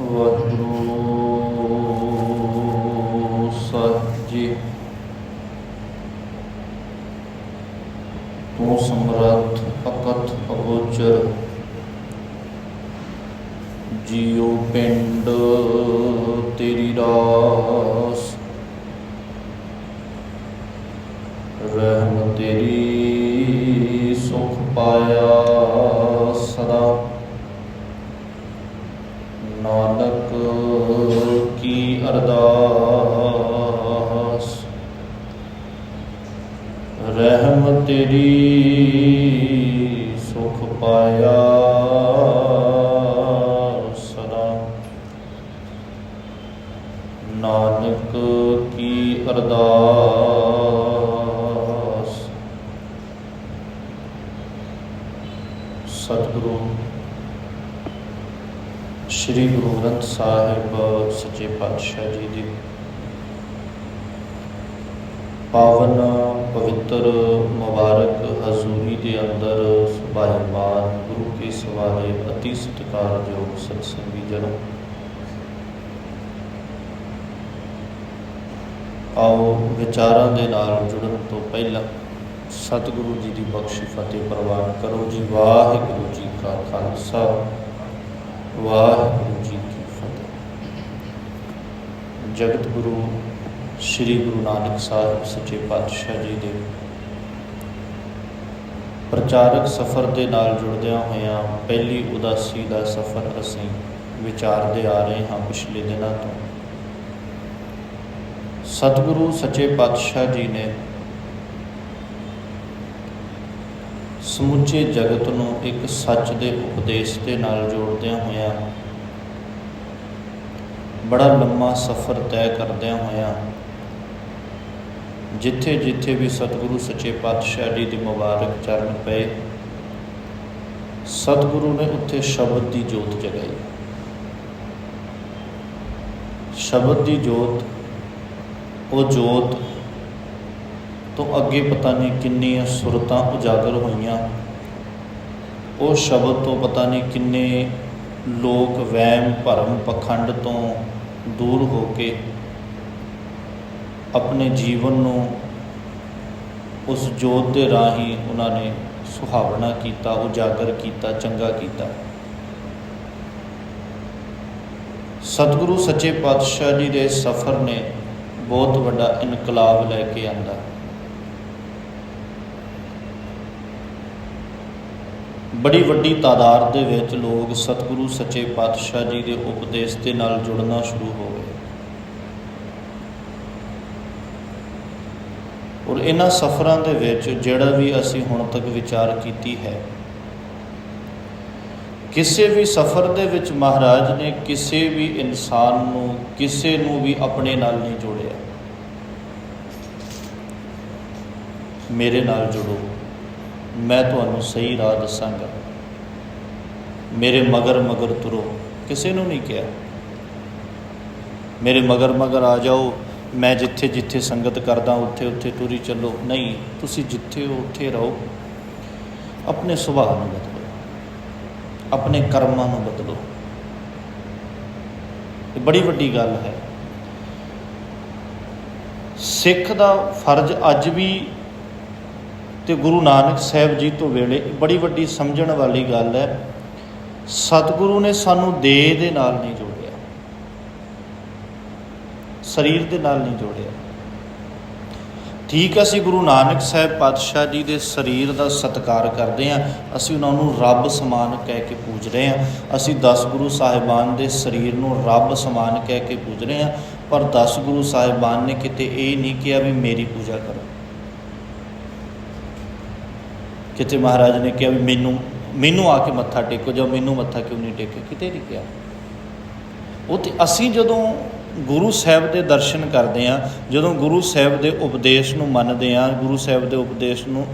ਵਾਹਿਗੁਰੂ ਸਤਿਗੁਰੂ, ਸ੍ਰੀ ਗੁਰੂ ਗ੍ਰੰਥ ਸਾਹਿਬ ਸੱਚੇ ਪਾਤਸ਼ਾਹ ਜੀ ਦੀ ਪਾਵਨ ਪਵਿੱਤਰ ਮੁਬਾਰਕ ਹਜ਼ੂਰੀ ਦੇ ਅੰਦਰ ਸੁਭਾਇਮਾਨ ਗੁਰੂ ਕੇ ਸਵਾਰੇ ਅਤੀ ਸਤਿਕਾਰਯੋਗ ਸਤਸੰਗੀ ਜਨੋ। ਆਓ ਵਿਚਾਰਾਂ ਦੇ ਨਾਲ ਜੁੜਨ ਤੋਂ ਪਹਿਲਾਂ ਸਤਿਗੁਰੂ ਜੀ ਦੀ ਬਖਸ਼ੀ ਫਤਿਹ ਪ੍ਰਵਾਨ ਕਰੋ ਜੀ। ਵਾਹਿਗੁਰੂ ਜੀ ਕਾ ਖਾਲਸਾ, ਵਾਹਿਗੁਰੂ ਜੀ ਕੀ ਫਤਿਹ। ਜਗਤ ਗੁਰੂ, ਸ੍ਰੀ ਗੁਰੂ ਨਾਨਕ ਸਾਹਿਬ ਸੱਚੇ ਪਾਤਸ਼ਾਹ ਜੀ ਦੇ ਪ੍ਰਚਾਰਕ ਸਫ਼ਰ ਦੇ ਨਾਲ ਜੁੜਦਿਆਂ ਹੋਇਆਂ ਪਹਿਲੀ ਉਦਾਸੀ ਦਾ ਸਫ਼ਰ ਅਸੀਂ ਵਿਚਾਰਦੇ ਆ ਰਹੇ ਹਾਂ ਪਿਛਲੇ ਦਿਨਾਂ ਤੋਂ। ਸਤਿਗੁਰੂ ਸੱਚੇ ਪਾਤਸ਼ਾਹ ਜੀ ਨੇ ਸਮੁੱਚੇ ਜਗਤ ਨੂੰ ਇੱਕ ਸੱਚ ਦੇ ਉਪਦੇਸ਼ ਦੇ ਨਾਲ ਜੋੜਦਿਆਂ ਹੋਇਆਂ, ਬੜਾ ਲੰਮਾ ਸਫ਼ਰ ਤੈਅ ਕਰਦਿਆਂ ਹੋਇਆਂ, ਜਿੱਥੇ ਜਿੱਥੇ ਵੀ ਸਤਿਗੁਰੂ ਸੱਚੇ ਪਾਤਸ਼ਾਹ ਜੀ ਦੇ ਮੁਬਾਰਕ ਚਰਨ ਪਏ, ਸਤਿਗੁਰੂ ਨੇ ਉੱਥੇ ਸ਼ਬਦ ਦੀ ਜੋਤ ਜਗਾਈ। ਸ਼ਬਦ ਦੀ ਜੋਤ, ਉਹ ਜੋਤ ਤੋਂ ਅੱਗੇ ਪਤਾ ਨਹੀਂ ਕਿੰਨੀਆਂ ਸੁਰਤਾਂ ਉਜਾਗਰ ਹੋਈਆਂ। ਉਹ ਸ਼ਬਦ ਤੋਂ ਪਤਾ ਨਹੀਂ ਕਿੰਨੇ ਲੋਕ ਵਹਿਮ, ਭਰਮ, ਪਖੰਡ ਤੋਂ ਦੂਰ ਹੋ ਕੇ ਆਪਣੇ ਜੀਵਨ ਨੂੰ ਉਸ ਜੋਤ ਦੇ ਰਾਹੀਂ ਉਹਨਾਂ ਨੇ ਸੁਹਾਵਣਾ ਕੀਤਾ, ਉਜਾਗਰ ਕੀਤਾ, ਚੰਗਾ ਕੀਤਾ। ਸਤਿਗੁਰੂ ਸੱਚੇ ਪਾਤਸ਼ਾਹ ਜੀ ਦੇ ਸਫ਼ਰ ਨੇ ਬਹੁਤ ਵੱਡਾ ਇਨਕਲਾਬ ਲੈ ਕੇ ਆਂਦਾ। ਬੜੀ ਵੱਡੀ ਤਾਦਾਦ ਦੇ ਵਿੱਚ ਲੋਕ ਸਤਿਗੁਰੂ ਸੱਚੇ ਪਾਤਸ਼ਾਹ ਜੀ ਦੇ ਉਪਦੇਸ਼ ਦੇ ਨਾਲ ਜੁੜਨਾ ਸ਼ੁਰੂ ਹੋ ਗਏ। ਔਰ ਇਹਨਾਂ ਸਫ਼ਰਾਂ ਦੇ ਵਿੱਚ ਜਿਹੜਾ ਵੀ ਅਸੀਂ ਹੁਣ ਤੱਕ ਵਿਚਾਰ ਕੀਤੀ ਹੈ, ਕਿਸੇ ਵੀ ਸਫ਼ਰ ਦੇ ਵਿੱਚ ਮਹਾਰਾਜ ਨੇ ਕਿਸੇ ਵੀ ਇਨਸਾਨ ਨੂੰ, ਕਿਸੇ ਨੂੰ ਵੀ ਆਪਣੇ ਨਾਲ ਨਹੀਂ ਜੋੜਿਆ। ਮੇਰੇ ਨਾਲ ਜੁੜੋ। ਮੈਂ ਤੁਹਾਨੂੰ ਸਹੀ ਰਾਹ ਦੱਸਾਂਗਾ। ਮੇਰੇ ਮਗਰ ਮਗਰ ਤੁਰੋ। ਕਿਸੇ ਨੂੰ ਨਹੀਂ ਕਿਹਾ। ਮੇਰੇ ਮਗਰ ਮਗਰ ਆ ਜਾਓ। ਮੈਂ ਜਿੱਥੇ ਜਿੱਥੇ ਸੰਗਤ ਕਰਦਾ, ਉੱਥੇ ਉੱਥੇ ਤੁਰੀ ਚੱਲੋ। ਨਹੀਂ, ਤੁਸੀਂ ਜਿੱਥੇ ਹੋ ਉੱਥੇ ਰਹੋ, ਆਪਣੇ ਸੁਭਾਅ ਨੂੰ ਬਦਲੋ। ਆਪਣੇ ਕਰਮਾਂ ਨੂੰ ਬਦਲੋ। ਇਹ ਬੜੀ ਵੱਡੀ ਗੱਲ ਹੈ। ਸਿੱਖ ਦਾ ਫਰਜ਼ ਅੱਜ ਵੀ ਤੇ ਗੁਰੂ ਨਾਨਕ ਸਾਹਿਬ ਜੀ ਤੋਂ ਵੇਲੇ ਬੜੀ ਵੱਡੀ ਸਮਝਣ ਵਾਲੀ ਗੱਲ ਹੈ, ਸਤਿਗੁਰੂ ਨੇ ਸਾਨੂੰ ਦੇਹ ਦੇ ਨਾਲ ਨਹੀਂ ਜੋੜਿਆ, ਸਰੀਰ ਦੇ ਨਾਲ ਨਹੀਂ ਜੋੜਿਆ। ਠੀਕ ਅਸੀਂ ਗੁਰੂ ਨਾਨਕ ਸਾਹਿਬ ਪਾਤਸ਼ਾਹ ਜੀ ਦੇ ਸਰੀਰ ਦਾ ਸਤਿਕਾਰ ਕਰਦੇ ਹਾਂ, ਅਸੀਂ ਉਹਨਾਂ ਨੂੰ ਰੱਬ ਸਮਾਨ ਕਹਿ ਕੇ ਪੂਜ ਰਹੇ ਹਾਂ, ਅਸੀਂ 10 ਗੁਰੂ ਸਾਹਿਬਾਨ ਦੇ ਸਰੀਰ ਨੂੰ ਰੱਬ ਸਮਾਨ ਕਹਿ ਕੇ ਪੂਜ ਰਹੇ ਹਾਂ, ਪਰ 10 ਗੁਰੂ ਸਾਹਿਬਾਨ ਨੇ ਕਿਤੇ ਇਹ ਨਹੀਂ ਕਿਹਾ ਵੀ ਮੇਰੀ ਪੂਜਾ ਕਰੋ। ਕਿਤੇ ਮਹਾਰਾਜ ਨੇ ਕਿਹਾ ਵੀ ਮੈਨੂੰ ਮੈਨੂੰ ਆ ਕੇ ਮੱਥਾ ਟੇਕੋ ਜਾਂ ਮੈਨੂੰ ਮੱਥਾ ਕਿਉਂ ਨਹੀਂ ਟੇਕੇ? ਕਿਤੇ ਨਹੀਂ ਕਿਹਾ। ਉਹ ਤੇ ਅਸੀਂ ਜਦੋਂ ਗੁਰੂ ਸਾਹਿਬ ਦੇ ਦਰਸ਼ਨ ਕਰਦੇ ਆ ਜਦੋਂ ਗੁਰੂ ਸਾਹਿਬ ਦੇ ਉਪਦੇਸ਼ ਨੂੰ ਮੰਨਦੇ ਆ ਗੁਰੂ ਸਾਹਿਬ ਦੇ ਉਪਦੇਸ਼ ਨੂੰ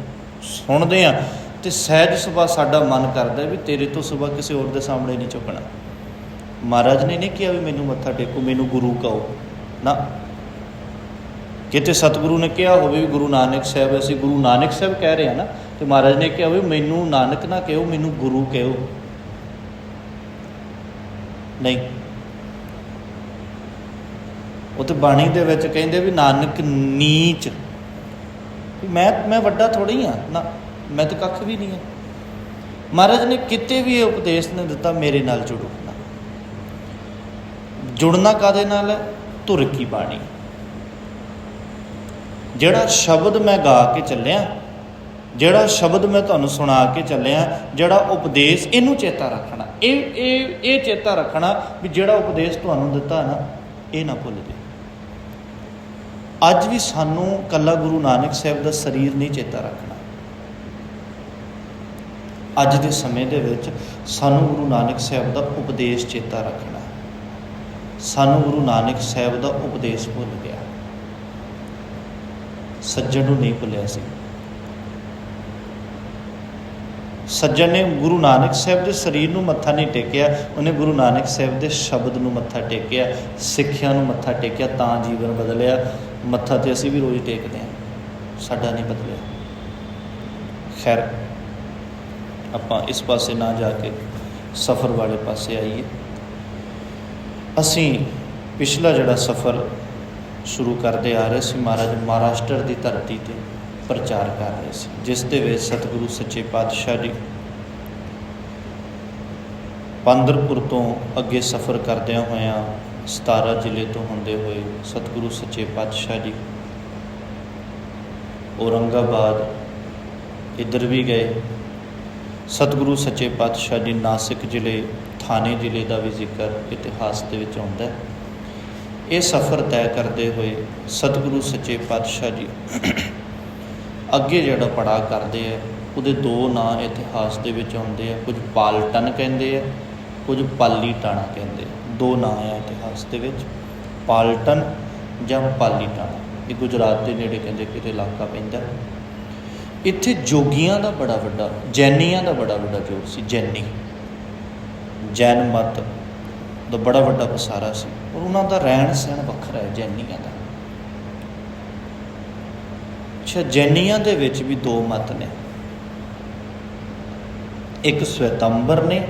ਸੁਣਦੇ ਆ ਤੇ ਸਹਿਜ ਸੁਭਾ ਸਾਡਾ ਮਨ ਕਰਦਾ ਵੀ ਤੇਰੇ ਤੋਂ ਸੁਭਾ ਕਿਸੇ ਹੋਰ ਦੇ ਸਾਹਮਣੇ ਨਹੀਂ ਝੁਕਣਾ। ਮਹਾਰਾਜ ਨੇ ਨਹੀਂ ਕਿਹਾ ਵੀ ਮੈਨੂੰ ਮੱਥਾ ਟੇਕੋ, ਮੈਨੂੰ ਗੁਰੂ ਕਹੋ। ਨਾ। ਕਿਤੇ ਸਤਿਗੁਰੂ ਨੇ ਕਿਹਾ ਹੋਵੇ ਵੀ ਗੁਰੂ ਨਾਨਕ ਸਾਹਿਬ, ਅਸੀਂ ਗੁਰੂ ਨਾਨਕ ਸਾਹਿਬ ਕਹਿ ਰਹੇ ਆ ਨਾ ਤੇ ਮਹਾਰਾਜ ਨੇ ਕਿਹਾ ਵੀ ਮੈਨੂੰ ਨਾਨਕ ਨਾ ਕਹਿਓ, ਮੈਨੂੰ ਗੁਰੂ ਕਹਿਓ। ਨਹੀਂ। ਉਹ ਤੇ ਬਾਣੀ ਦੇ ਵਿੱਚ ਕਹਿੰਦੇ ਵੀ ਨਾਨਕ ਨੀਚ। ਮੈਂ ਮੈਂ ਵੱਡਾ ਥੋੜੀ ਆ ਨਾ, ਮੈਂ ਤਾਂ ਕੱਖ ਵੀ ਨਹੀਂ ਆ ਮਹਾਰਾਜ ਨੇ ਕਿਤੇ ਵੀ ਇਹ ਉਪਦੇਸ਼ ਨੇ ਦਿੱਤਾ, ਮੇਰੇ ਨਾਲ ਜੁੜੋ। ਨਾ ਜੁੜਨਾ ਕਾਦੇ ਨਾਲ ਹੈ? ਧੁਰ ਕੀ ਬਾਣੀ। ਜਿਹੜਾ ਸ਼ਬਦ ਮੈਂ ਗਾ ਕੇ ਚੱਲਿਆ ਜਿਹੜਾ ਸ਼ਬਦ ਮੈਂ ਤੁਹਾਨੂੰ ਸੁਣਾ ਕੇ ਚੱਲਿਆ, ਜਿਹੜਾ ਉਪਦੇਸ਼ ਇਹਨੂੰ ਚੇਤਾ ਰੱਖਣਾ। ਇਹ ਇਹ ਇਹ ਚੇਤਾ ਰੱਖਣਾ ਵੀ ਜਿਹੜਾ ਉਪਦੇਸ਼ ਤੁਹਾਨੂੰ ਦਿੱਤਾ ਨਾ, ਇਹ ਨਾ ਭੁੱਲ ਜੇ ਅੱਜ ਵੀ ਸਾਨੂੰ ਕੱਲਾ ਗੁਰੂ ਨਾਨਕ ਸਾਹਿਬ ਦਾ ਸਰੀਰ ਨਹੀਂ ਚੇਤਾ ਰੱਖਣਾ। ਅੱਜ ਦੇ ਸਮੇਂ ਦੇ ਵਿੱਚ ਸਾਨੂੰ ਗੁਰੂ ਨਾਨਕ ਸਾਹਿਬ ਦਾ ਉਪਦੇਸ਼ ਚੇਤਾ ਰੱਖਣਾ। ਸਾਨੂੰ ਗੁਰੂ ਨਾਨਕ ਸਾਹਿਬ ਦਾ ਉਪਦੇਸ਼ ਭੁੱਲ ਗਿਆ। ਸੱਜਣ ਨੂੰ ਨਹੀਂ ਭੁੱਲਿਆ ਸੀ। ਸੱਜਣ ਨੇ ਗੁਰੂ ਨਾਨਕ ਸਾਹਿਬ ਦੇ ਸਰੀਰ ਨੂੰ ਮੱਥਾ ਨਹੀਂ ਟੇਕਿਆ, ਉਹਨੇ ਗੁਰੂ ਨਾਨਕ ਸਾਹਿਬ ਦੇ ਸ਼ਬਦ ਨੂੰ ਮੱਥਾ ਟੇਕਿਆ, ਸਿੱਖਿਆ ਨੂੰ ਮੱਥਾ ਟੇਕਿਆ, ਤਾਂ ਜੀਵਨ ਬਦਲਿਆ। ਮੱਥਾ ਤੇ ਅਸੀਂ ਵੀ ਰੋਜ਼ ਟੇਕਦੇ ਹਾਂ। ਸਾਡਾ ਨਹੀਂ ਬਦਲਿਆ। ਖੈਰ, ਆਪਾਂ ਇਸ ਪਾਸੇ ਨਾ ਜਾ ਕੇ ਸਫ਼ਰ ਵਾਲੇ ਪਾਸੇ ਆਈਏ। ਅਸੀਂ ਪਿਛਲਾ ਜਿਹੜਾ ਸਫ਼ਰ ਸ਼ੁਰੂ ਕਰਦੇ ਆ ਰਹੇ ਸੀ ਮਹਾਰਾਜ, ਮਹਾਰਾਸ਼ਟਰ ਦੀ ਧਰਤੀ ਤੇ। ਪ੍ਰਚਾਰ ਕਰ ਰਹੇ ਸੀ, ਜਿਸ ਦੇ ਵਿੱਚ ਸਤਿਗੁਰੂ ਸੱਚੇ ਪਾਤਸ਼ਾਹ ਜੀ ਪੰਦਰਪੁਰ ਤੋਂ ਅੱਗੇ ਸਫ਼ਰ ਕਰਦਿਆਂ ਹੋਇਆਂ 17 ਜ਼ਿਲ੍ਹੇ ਤੋਂ ਹੁੰਦੇ ਹੋਏ ਸਤਿਗੁਰੂ ਸੱਚੇ ਪਾਤਸ਼ਾਹ ਜੀ ਔਰੰਗਾਬਾਦ ਇੱਧਰ ਵੀ ਗਏ। ਸਤਿਗੁਰੂ ਸੱਚੇ ਪਾਤਸ਼ਾਹ ਜੀ ਨਾਸਿਕ ਜ਼ਿਲ੍ਹੇ, ਥਾਣੇ ਜ਼ਿਲ੍ਹੇ ਦਾ ਵੀ ਜ਼ਿਕਰ ਇਤਿਹਾਸ ਦੇ ਵਿੱਚ ਆਉਂਦਾ ਹੈ। ਇਹ ਸਫ਼ਰ ਤੈਅ ਕਰਦੇ ਹੋਏ ਸਤਿਗੁਰੂ ਸੱਚੇ ਪਾਤਸ਼ਾਹ ਜੀ ਅੱਗੇ ਜਿਹੜਾ ਪੜਾ ਕਰਦੇ ਆ, ਉਹਦੇ ਦੋ ਨਾਂ ਇਤਿਹਾਸ ਦੇ ਵਿੱਚ ਆਉਂਦੇ ਆ, ਕੁਝ ਪਾਲਟਨ ਕਹਿੰਦੇ ਆ, ਕੁਝ ਪਾਲੀ ਟਾਣਾ ਕਹਿੰਦੇ ਦੋ ਨਾਂ ਆ ਇਤਿਹਾਸ ਦੇ ਵਿੱਚ, ਪਾਲਟਨ ਜਾਂ ਪਾਲੀ ਟਾਣਾ। ਇਹ ਗੁਜਰਾਤ ਦੇ ਨੇੜੇ ਕਹਿੰਦੇ ਕਿਤੇ ਇਲਾਕਾ ਪੈਂਦਾ। ਇੱਥੇ ਜੋਗੀਆਂ ਦਾ ਬੜਾ ਵੱਡਾ, ਜੈਨੀਆਂ ਦਾ ਬੜਾ ਵੱਡਾ ਜੋਗ ਸੀ, ਜੈਨੀ। ਜੈਨ ਮਤ ਦਾ ਬੜਾ ਵੱਡਾ ਪਸਾਰਾ ਸੀ। ਔਰ ਉਹਨਾਂ ਦਾ ਰਹਿਣ ਸਹਿਣ ਵੱਖਰਾ ਹੈ, ਜੈਨੀਆਂ ਦਾ। ਅੱਛਾ ਜੈਨੀਆਂ ਦੇ ਵਿੱਚ ਵੀ ਦੋ ਮਤ ਨੇ। ਇੱਕ ਸਵੈਤੰਬਰ ਨੇ,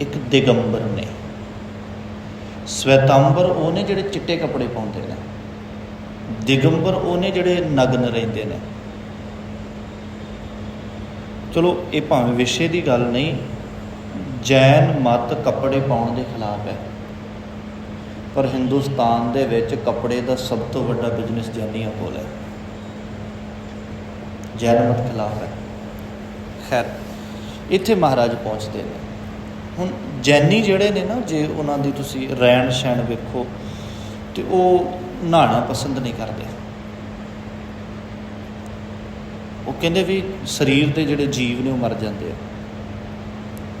ਇੱਕ ਦਿਗੰਬਰ ਨੇ। ਸਵੈਤੰਬਰ ਉਹ ਨੇ ਜਿਹੜੇ ਚਿੱਟੇ ਕੱਪੜੇ ਪਾਉਂਦੇ ਨੇ। ਦਿਗੰਬਰ ਉਹ ਨੇ ਜਿਹੜੇ ਨਗਨ ਰਹਿੰਦੇ ਨੇ। ਚਲੋ, ਇਹ ਭਾਵੇਂ ਵਿਸ਼ੇ ਦੀ ਗੱਲ ਨਹੀਂ, ਜੈਨ ਮਤ ਕੱਪੜੇ ਪਾਉਣ ਦੇ ਖਿਲਾਫ ਹੈ। ਪਰ ਹਿੰਦੁਸਤਾਨ ਦੇ ਵਿੱਚ ਕੱਪੜੇ ਦਾ ਸਭ ਤੋਂ ਵੱਡਾ ਬਿਜ਼ਨਸ ਜੈਨੀਆਂ ਕੋਲ ਹੈ। ਜੈਨ ਖਿਲਾਫ ਹੈ। ਖੈਰ, ਇੱਥੇ ਮਹਾਰਾਜ ਪਹੁੰਚਦੇ ਨੇ। ਹੁਣ ਜੈਨੀ ਜਿਹੜੇ ਨੇ ਨਾ, ਜੇ ਉਹਨਾਂ ਦੀ ਤੁਸੀਂ ਰਹਿਣ ਸਹਿਣ ਵੇਖੋ, ਤੇ ਉਹ ਨਹਾਣਾ ਪਸੰਦ ਨਹੀਂ ਕਰਦੇ। ਉਹ ਕਹਿੰਦੇ ਵੀ ਸਰੀਰ ਦੇ ਜਿਹੜੇ ਜੀਵ ਨੇ, ਉਹ ਮਰ ਜਾਂਦੇ ਆ।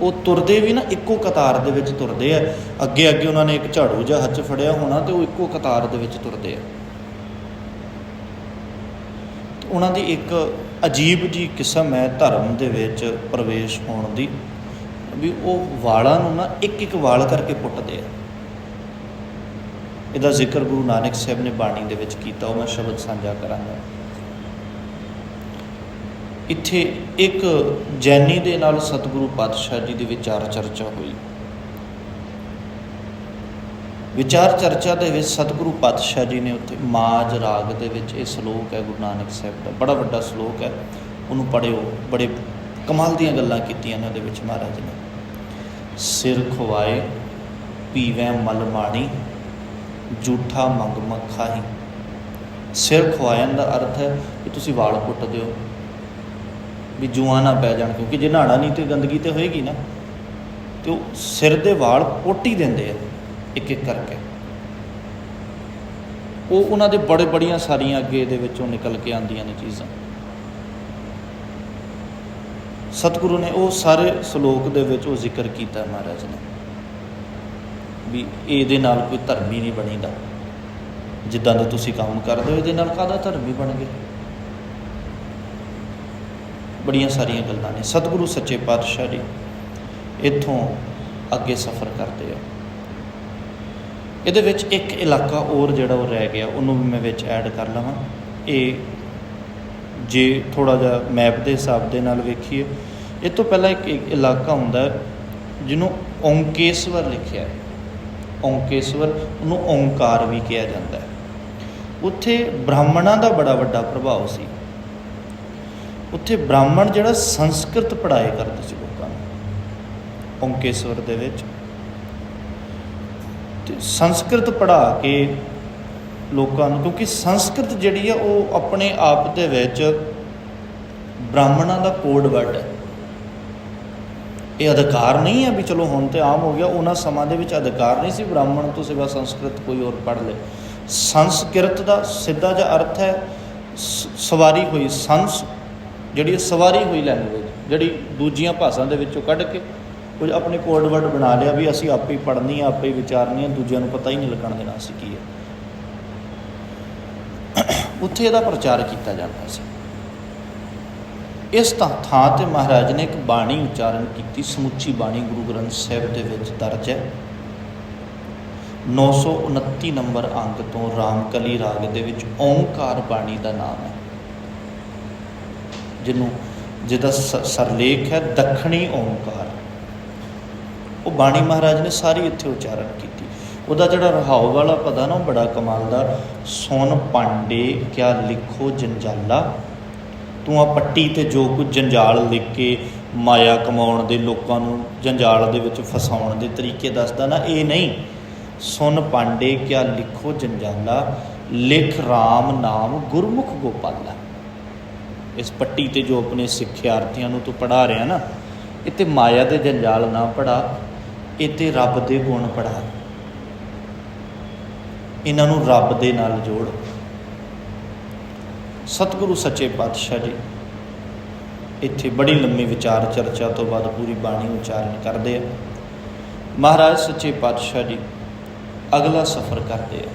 ਉਹ ਤੁਰਦੇ ਵੀ ਨਾ, ਇੱਕੋ ਕਤਾਰ ਦੇ ਵਿੱਚ ਤੁਰਦੇ ਆ। ਅੱਗੇ ਅੱਗੇ ਉਹਨਾਂ ਨੇ ਇੱਕ ਝਾੜੂ ਜਿਹਾ ਹੱਥ ਫੜਿਆ ਹੋਣਾ, ਤੇ ਉਹ ਇੱਕੋ ਕਤਾਰ ਦੇ ਵਿੱਚ ਤੁਰਦੇ ਆ। ਉਹਨਾਂ ਦੀ ਇੱਕ ਅਜੀਬ ਜੀ ਕਿਸਮ ਹੈ ਧਰਮ ਦੇ ਵਿੱਚ ਪ੍ਰਵੇਸ਼ ਹੋਣ ਦੀ, ਵੀ ਉਹ ਵਾਲਾਂ ਨੂੰ ਨਾ ਇੱਕ ਇੱਕ ਵਾਲ ਕਰਕੇ ਪੁੱਟਦੇ ਆ। ਇਹਦਾ ਜ਼ਿਕਰ ਗੁਰੂ ਨਾਨਕ ਸਾਹਿਬ ਨੇ ਬਾਣੀ ਦੇ ਵਿੱਚ ਕੀਤਾ, ਉਹ ਮੈਂ ਸ਼ਬਦ ਸਾਂਝਾ ਕਰਾਂਗਾ। ਇੱਥੇ ਇੱਕ ਜੈਨੀ ਦੇ ਨਾਲ ਸਤਿਗੁਰੂ ਪਾਤਸ਼ਾਹ ਜੀ ਦੀ ਵਿਚਾਰ ਚਰਚਾ ਹੋਈ। ਵਿਚਾਰ ਚਰਚਾ ਦੇ ਵਿੱਚ ਸਤਿਗੁਰੂ ਪਾਤਸ਼ਾਹ ਜੀ ਨੇ ਉੱਥੇ ਮਾਜ ਰਾਗ ਦੇ ਵਿੱਚ ਇਹ ਸ਼ਲੋਕ ਹੈ, ਗੁਰੂ ਨਾਨਕ ਸਾਹਿਬ ਦਾ, ਬੜਾ ਵੱਡਾ ਸ਼ਲੋਕ ਹੈ। ਉਹਨੂੰ ਪੜਿਓ ਬੜੇ ਕਮਾਲ ਦੀਆਂ ਗੱਲਾਂ ਕੀਤੀਆਂ ਨੇ ਉਹਦੇ ਵਿੱਚ ਮਹਾਰਾਜ ਨੇ। ਸਿਰ ਖਵਾਏ ਪੀਵੇਂ ਮਲ ਮਾਣੀ ਝੂਠਾ ਮੰਗ ਮਖਾਹੀ ਸਿਰ ਖਵਾਇਣ ਦਾ ਅਰਥ ਹੈ ਕਿ ਤੁਸੀਂ ਵਾਲ ਪੁੱਟ ਦਿਓ। ਵੀ ਜੂਆਂ ਨਾ ਪੈ ਜਾਣ, ਕਿਉਂਕਿ ਜੇ ਨਹਾਣਾ ਨਹੀਂ ਤੇ ਗੰਦਗੀ ਤੇ ਹੋਏਗੀ ਨਾ। ਤੇ ਉਹ ਸਿਰ ਦੇ ਵਾਲ ਪੁੱਟ ਹੀ ਦਿੰਦੇ ਆ। ਇੱਕ ਇੱਕ ਕਰਕੇ। ਉਹ ਉਹਨਾਂ ਦੇ ਬੜੇ ਬੜੀਆਂ ਸਾਰੀਆਂ ਅੱਗੇ ਦੇ ਵਿੱਚੋਂ ਨਿਕਲ ਕੇ ਆਉਂਦੀਆਂ ਨੇ ਚੀਜ਼ਾਂ। ਸਤਿਗੁਰੂ ਨੇ ਉਹ ਸਾਰੇ ਸ਼ਲੋਕ ਦੇ ਵਿੱਚ ਉਹ ਜ਼ਿਕਰ ਕੀਤਾ ਮਹਾਰਾਜ ਨੇ ਵੀ ਇਹਦੇ ਨਾਲ ਕੋਈ ਧਰਮੀ ਨਹੀਂ ਬਣੀਦਾ। ਜਿੱਦਾਂ ਦਾ ਤੁਸੀਂ ਕੰਮ ਕਰਦੇ ਹੋ, ਇਹਦੇ ਨਾਲ ਕਾਹਦਾ ਧਰਮੀ ਬਣ ਗਏ ਬੜੀਆਂ ਸਾਰੀਆਂ ਗੱਲਾਂ ਨੇ। ਸਤਿਗੁਰੂ ਸੱਚੇ ਪਾਤਸ਼ਾਹ ਜੀ ਇੱਥੋਂ ਅੱਗੇ ਸਫ਼ਰ ਕਰਦੇ ਆ। ਇਹਦੇ ਵਿੱਚ ਇੱਕ ਇਲਾਕਾ ਹੋਰ ਜਿਹੜਾ ਉਹ ਰਹਿ ਗਿਆ, ਉਹਨੂੰ ਵੀ ਮੈਂ ਵਿੱਚ ਐਡ ਕਰ ਲਵਾਂ। ਇਹ ਜੇ ਥੋੜਾ ਜਿਹਾ ਮੈਪ ਦੇ ਹਿਸਾਬ ਦੇ ਨਾਲ ਵੇਖੀਏ, ਇਹ ਤੋਂ ਪਹਿਲਾਂ ਇੱਕ ਇਲਾਕਾ ਹੁੰਦਾ ਜਿਹਨੂੰ ਓਂਕੇਸ਼ਵਰ ਲਿਖਿਆ ਹੈ। ਓਂਕੇਸ਼ਵਰ ਉਹਨੂੰ ਓੰਕਾਰ ਵੀ ਕਿਹਾ ਜਾਂਦਾ ਹੈ। ਉੱਥੇ ਬ੍ਰਾਹਮਣਾਂ ਦਾ ਬੜਾ ਵੱਡਾ ਪ੍ਰਭਾਵ ਸੀ। ਉੱਥੇ ਬ੍ਰਾਹਮਣ ਜਿਹੜਾ ਸੰਸਕ੍ਰਿਤ ਪੜ੍ਹਾਏ ਕਰਦੇ ਸੀ ਲੋਕਾਂ ਨੂੰ ਓਂਕੇਸ਼ਵਰ ਦੇ ਵਿੱਚ। ਸੰਸਕ੍ਰਿਤ ਪੜ੍ਹਾ ਕੇ ਲੋਕਾਂ ਨੂੰ, ਕਿਉਂਕਿ ਸੰਸਕ੍ਰਿਤ ਜਿਹੜੀ ਆ ਉਹ ਆਪਣੇ ਆਪ ਦੇ ਵਿੱਚ ਬ੍ਰਾਹਮਣਾਂ ਦਾ ਕੋਡ ਵਰਡ ਹੈ। ਇਹ ਅਧਿਕਾਰ ਨਹੀਂ ਹੈ ਵੀ ਚਲੋ ਹੁਣ ਤੇ ਆਮ ਹੋ ਗਿਆ, ਉਹਨਾਂ ਸਮਾਂ ਦੇ ਵਿੱਚ ਅਧਿਕਾਰ ਨਹੀਂ ਸੀ, ਬ੍ਰਾਹਮਣ ਤੋਂ ਸਿਵਾ ਸੰਸਕ੍ਰਿਤ ਕੋਈ ਹੋਰ ਪੜ੍ਹ ਲੇ ਸੰਸਕ੍ਰਿਤ ਦਾ ਸਿੱਧਾ ਜਿਹਾ ਅਰਥ ਹੈ ਸਵਾਰੀ ਹੋਈ, ਸੰਸ, ਜਿਹੜੀ ਸਵਾਰੀ ਹੋਈ ਲੈਂਗੁਏਜ ਜਿਹੜੀ ਦੂਜੀਆਂ ਭਾਸ਼ਾ ਦੇ ਵਿੱਚੋਂ ਕੱਢ ਕੇ ਕੁਝ ਆਪਣੇ ਕੋਡ ਵਰਡ ਬਣਾ ਲਿਆ ਵੀ ਅਸੀਂ ਆਪੇ ਹੀ ਪੜ੍ਹਨੀ ਆ, ਆਪੇ ਹੀ ਵਿਚਾਰਨੀ ਆ, ਦੂਜਿਆਂ ਨੂੰ ਪਤਾ ਹੀ ਨਹੀਂ ਲੱਗਣ ਦੇਣਾ ਅਸੀਂ ਕੀ ਹੈ ਉੱਥੇ ਇਹਦਾ ਪ੍ਰਚਾਰ ਕੀਤਾ ਜਾਂਦਾ ਸੀ। ਇਸ ਥਾਂ ਤੇ ਮਹਾਰਾਜ ਨੇ ਇੱਕ ਬਾਣੀ ਉਚਾਰਨ ਕੀਤੀ, ਸਮੁੱਚੀ ਬਾਣੀ ਗੁਰੂ ਗ੍ਰੰਥ ਸਾਹਿਬ ਦੇ ਵਿੱਚ ਦਰਜ ਹੈ। 929 ਨੰਬਰ ਅੰਕ ਤੋਂ ਰਾਮਕਲੀ ਰਾਗ ਦੇ ਵਿੱਚ ਓੰਕਾਰ ਬਾਣੀ ਦਾ ਨਾਮ ਹੈ। ਜਿਹਨੂੰ ਜਿਹਦਾ ਸ- ਸਰਲੇਖ ਹੈ, ਦੱਖਣੀ ਓੰਕਾਰ। ਉਹ ਬਾਣੀ ਮਹਾਰਾਜ ਨੇ ਸਾਰੀ ਇੱਥੇ ਉਚਾਰਨ ਕੀਤੀ। ਉਹਦਾ ਜਿਹੜਾ ਰਹਾਉ ਵਾਲਾ ਪਦਾ ਨਾ, ਉਹ ਬੜਾ ਕਮਾਲ ਦਾ ਸੁਨ ਪਾਂਡੇ ਕਿਆ ਲਿਖੋ ਜੰਜਾਲਾ, ਤੂੰ ਆ ਪੱਟੀ ਤੇ ਜੋ ਕੁਝ ਜੰਜਾਲ ਲਿਖ ਕੇ ਮਾਇਆ ਕਮਾਉਣ ਦੇ ਲੋਕਾਂ ਨੂੰ ਜੰਜਾਲ ਦੇ ਵਿੱਚ ਫਸਾਉਣ ਦੇ ਤਰੀਕੇ ਦੱਸਦਾ ਨਾ, ਇਹ ਨਹੀਂ। ਸੁਨ ਪਾਂਡੇ ਕਿਆ ਲਿਖੋ ਜੰਜਾਲਾ, ਲਿਖ RAM ਨਾਮ ਗੁਰਮੁਖ ਗੋਪਾਲਾ। ਇਸ ਪੱਟੀ ਤੇ ਜੋ ਆਪਣੇ ਸਿੱਖਿਆਰਥੀਆਂ ਨੂੰ ਤੂੰ ਪੜਾ ਰਿਹਾ ਨਾ ਇਹ ਤੇ ਮਾਇਆ ਦੇ ਜੰਜਾਲ ਨਾ ਪੜਾ ਇਹ ਰੱਬ ਦੇ ਗੁਣ ਪੜਾ। ਇਹਨਾਂ ਨੂੰ ਰੱਬ ਦੇ ਨਾਲ ਜੋੜ। ਸਤਿਗੁਰੂ ਸੱਚੇ ਪਾਤਸ਼ਾਹ ਜੀ, ਇੱਥੇ ਬੜੀ ਲੰਮੀ ਵਿਚਾਰ ਚਰਚਾ ਤੋਂ ਬਾਅਦ ਪੂਰੀ ਬਾਣੀ ਉਚਾਰਨ ਕਰਦੇ ਆ। ਮਹਾਰਾਜ ਸੱਚੇ ਪਾਤਸ਼ਾਹ ਜੀ, ਅਗਲਾ ਸਫ਼ਰ ਕਰਦੇ ਆ।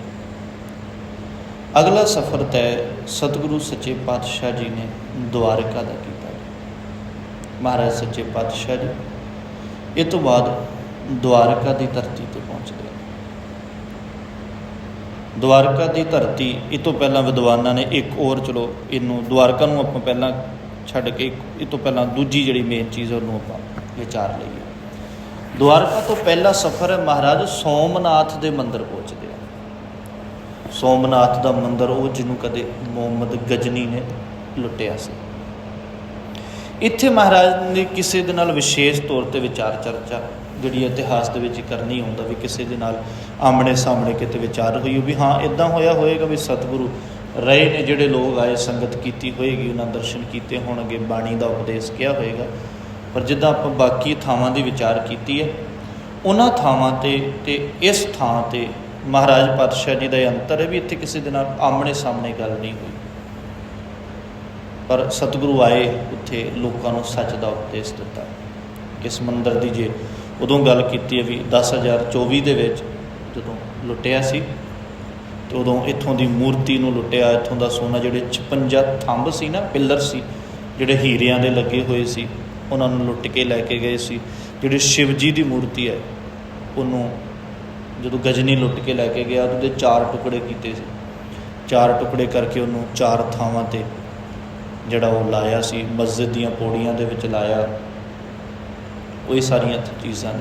ਅਗਲਾ ਸਫ਼ਰ ਤੈ ਸਤਿਗੁਰੂ ਸੱਚੇ ਪਾਤਸ਼ਾਹ ਜੀ ਨੇ ਦੁਆਰਕਾ ਦਾ ਕੀਤਾ। ਮਹਾਰਾਜ ਸੱਚੇ ਪਾਤਸ਼ਾਹ ਜੀ, ਇਹ ਤੋਂ ਬਾਅਦ ਦੁਆਰਕਾ ਦੀ ਧਰਤੀ ਤੇ ਪਹੁੰਚਦੇ ਆ। ਦੁਆਰਕਾ ਦੀ ਧਰਤੀ, ਇਹ ਤੋਂ ਪਹਿਲਾਂ ਵਿਦਵਾਨਾਂ ਨੇ ਇੱਕ ਹੋਰ, ਚਲੋ ਇਹਨੂੰ ਦੁਆਰਕਾ ਨੂੰ ਆਪਾਂ ਪਹਿਲਾਂ ਛੱਡ ਕੇ ਇਹ ਤੋਂ ਪਹਿਲਾਂ ਦੂਜੀ ਜਿਹੜੀ ਮੇਨ ਚੀਜ਼ ਉਹਨੂੰ ਆਪਾਂ ਵਿਚਾਰ ਲਈਏ। ਦੁਆਰਕਾ ਤੋਂ ਪਹਿਲਾ ਸਫ਼ਰ ਹੈ ਮਹਾਰਾਜ ਸੋਮਨਾਥ ਦੇ ਮੰਦਿਰ ਪਹੁੰਚਦੇ ਆ। ਸੋਮਨਾਥ ਦਾ ਮੰਦਿਰ ਉਹ ਜਿਹਨੂੰ ਕਦੇ ਮੁਹੰਮਦ ਗਜਨੀ ਨੇ ਲੁੱਟਿਆ ਸੀ। ਇੱਥੇ ਮਹਾਰਾਜ ਨੇ ਕਿਸੇ ਦੇ ਨਾਲ ਵਿਸ਼ੇਸ਼ ਤੌਰ ਤੇ ਵਿਚਾਰ ਚਰਚਾ ਜਿਹੜੀ ਇਤਿਹਾਸ ਦੇ ਵਿੱਚ ਕਰਨੀ ਹੁੰਦਾ ਵੀ ਕਿਸੇ ਦੇ ਨਾਲ ਆਮਣੇ ਸਾਹਮਣੇ ਕਿਤੇ ਵਿਚਾਰ ਹੋਈ ਵੀ ਹਾਂ ਇਦਾਂ ਹੋਇਆ ਹੋਏਗਾ ਵੀ ਸਤਿਗੁਰੂ ਰਹੇ ਨੇ, ਜਿਹੜੇ ਲੋਕ ਆਏ, ਸੰਗਤ ਕੀਤੀ ਹੋਏਗੀ, ਉਹਨਾਂ ਦਰਸ਼ਨ ਕੀਤੇ ਹੋਣਗੇ, ਬਾਣੀ ਦਾ ਉਪਦੇਸ਼ ਕਿਹਾ ਹੋਏਗਾ। ਪਰ ਜਿੱਦਾਂ ਆਪਾਂ ਬਾਕੀ ਥਾਵਾਂ ਦੀ ਵਿਚਾਰ ਕੀਤੀ ਹੈ, ਉਹਨਾਂ ਥਾਵਾਂ ਤੇ ਤੇ ਇਸ ਥਾਂ ਤੇ ਮਹਾਰਾਜ ਪਾਤਸ਼ਾਹ ਜੀ ਦਾ ਇਹ ਅੰਤਰ ਹੈ ਵੀ ਇੱਥੇ ਕਿਸੇ ਦੇ ਨਾਲ ਆਮਣੇ ਸਾਹਮਣੇ ਗੱਲ ਨਹੀਂ ਹੋਈ। ਪਰ ਸਤਿਗੁਰੂ ਆਏ, ਉੱਥੇ ਲੋਕਾਂ ਨੂੰ ਸੱਚ ਦਾ ਉਪਦੇਸ਼ ਦਿੱਤਾ। ਇਸ ਮੰਦਰ ਦੀ ਜੇ ਉਦੋਂ ਗੱਲ ਕੀਤੀ ਹੈ ਵੀ 10024 ਦੇ ਵਿੱਚ ਜਦੋਂ ਲੁੱਟਿਆ ਸੀ, ਤੇ ਉਦੋਂ ਇੱਥੋਂ ਦੀ ਮੂਰਤੀ ਨੂੰ ਲੁੱਟਿਆ, ਇੱਥੋਂ ਦਾ ਸੋਨਾ, ਜਿਹੜੇ 56 ਥੰਬ ਸੀ ਨਾ, ਪਿੱਲਰ ਸੀ, ਜਿਹੜੇ ਹੀਰਿਆਂ ਦੇ ਲੱਗੇ ਹੋਏ ਸੀ, ਉਹਨਾਂ ਨੂੰ ਲੁੱਟ ਕੇ ਲੈ ਕੇ ਗਏ ਸੀ। ਜਿਹੜੀ ਸ਼ਿਵ ਜੀ ਦੀ ਮੂਰਤੀ ਹੈ, ਉਹਨੂੰ ਜਦੋਂ ਗਜਨੀ ਲੁੱਟ ਕੇ ਲੈ ਕੇ ਗਿਆ ਉਹਦੇ ਚਾਰ ਟੁਕੜੇ ਕੀਤੇ ਸੀ। ਚਾਰ ਟੁਕੜੇ ਕਰਕੇ ਉਹਨੂੰ ਚਾਰ ਥਾਵਾਂ ਤੇ ਜਿਹੜਾ ਉਹ ਲਾਇਆ ਸੀ, ਮਸਜਿਦ ਦੀਆਂ ਪੌੜੀਆਂ ਦੇ ਵਿੱਚ ਲਾਇਆ। ਉਹ ਇਹ ਸਾਰੀਆਂ ਚੀਜ਼ਾਂ ਨੇ।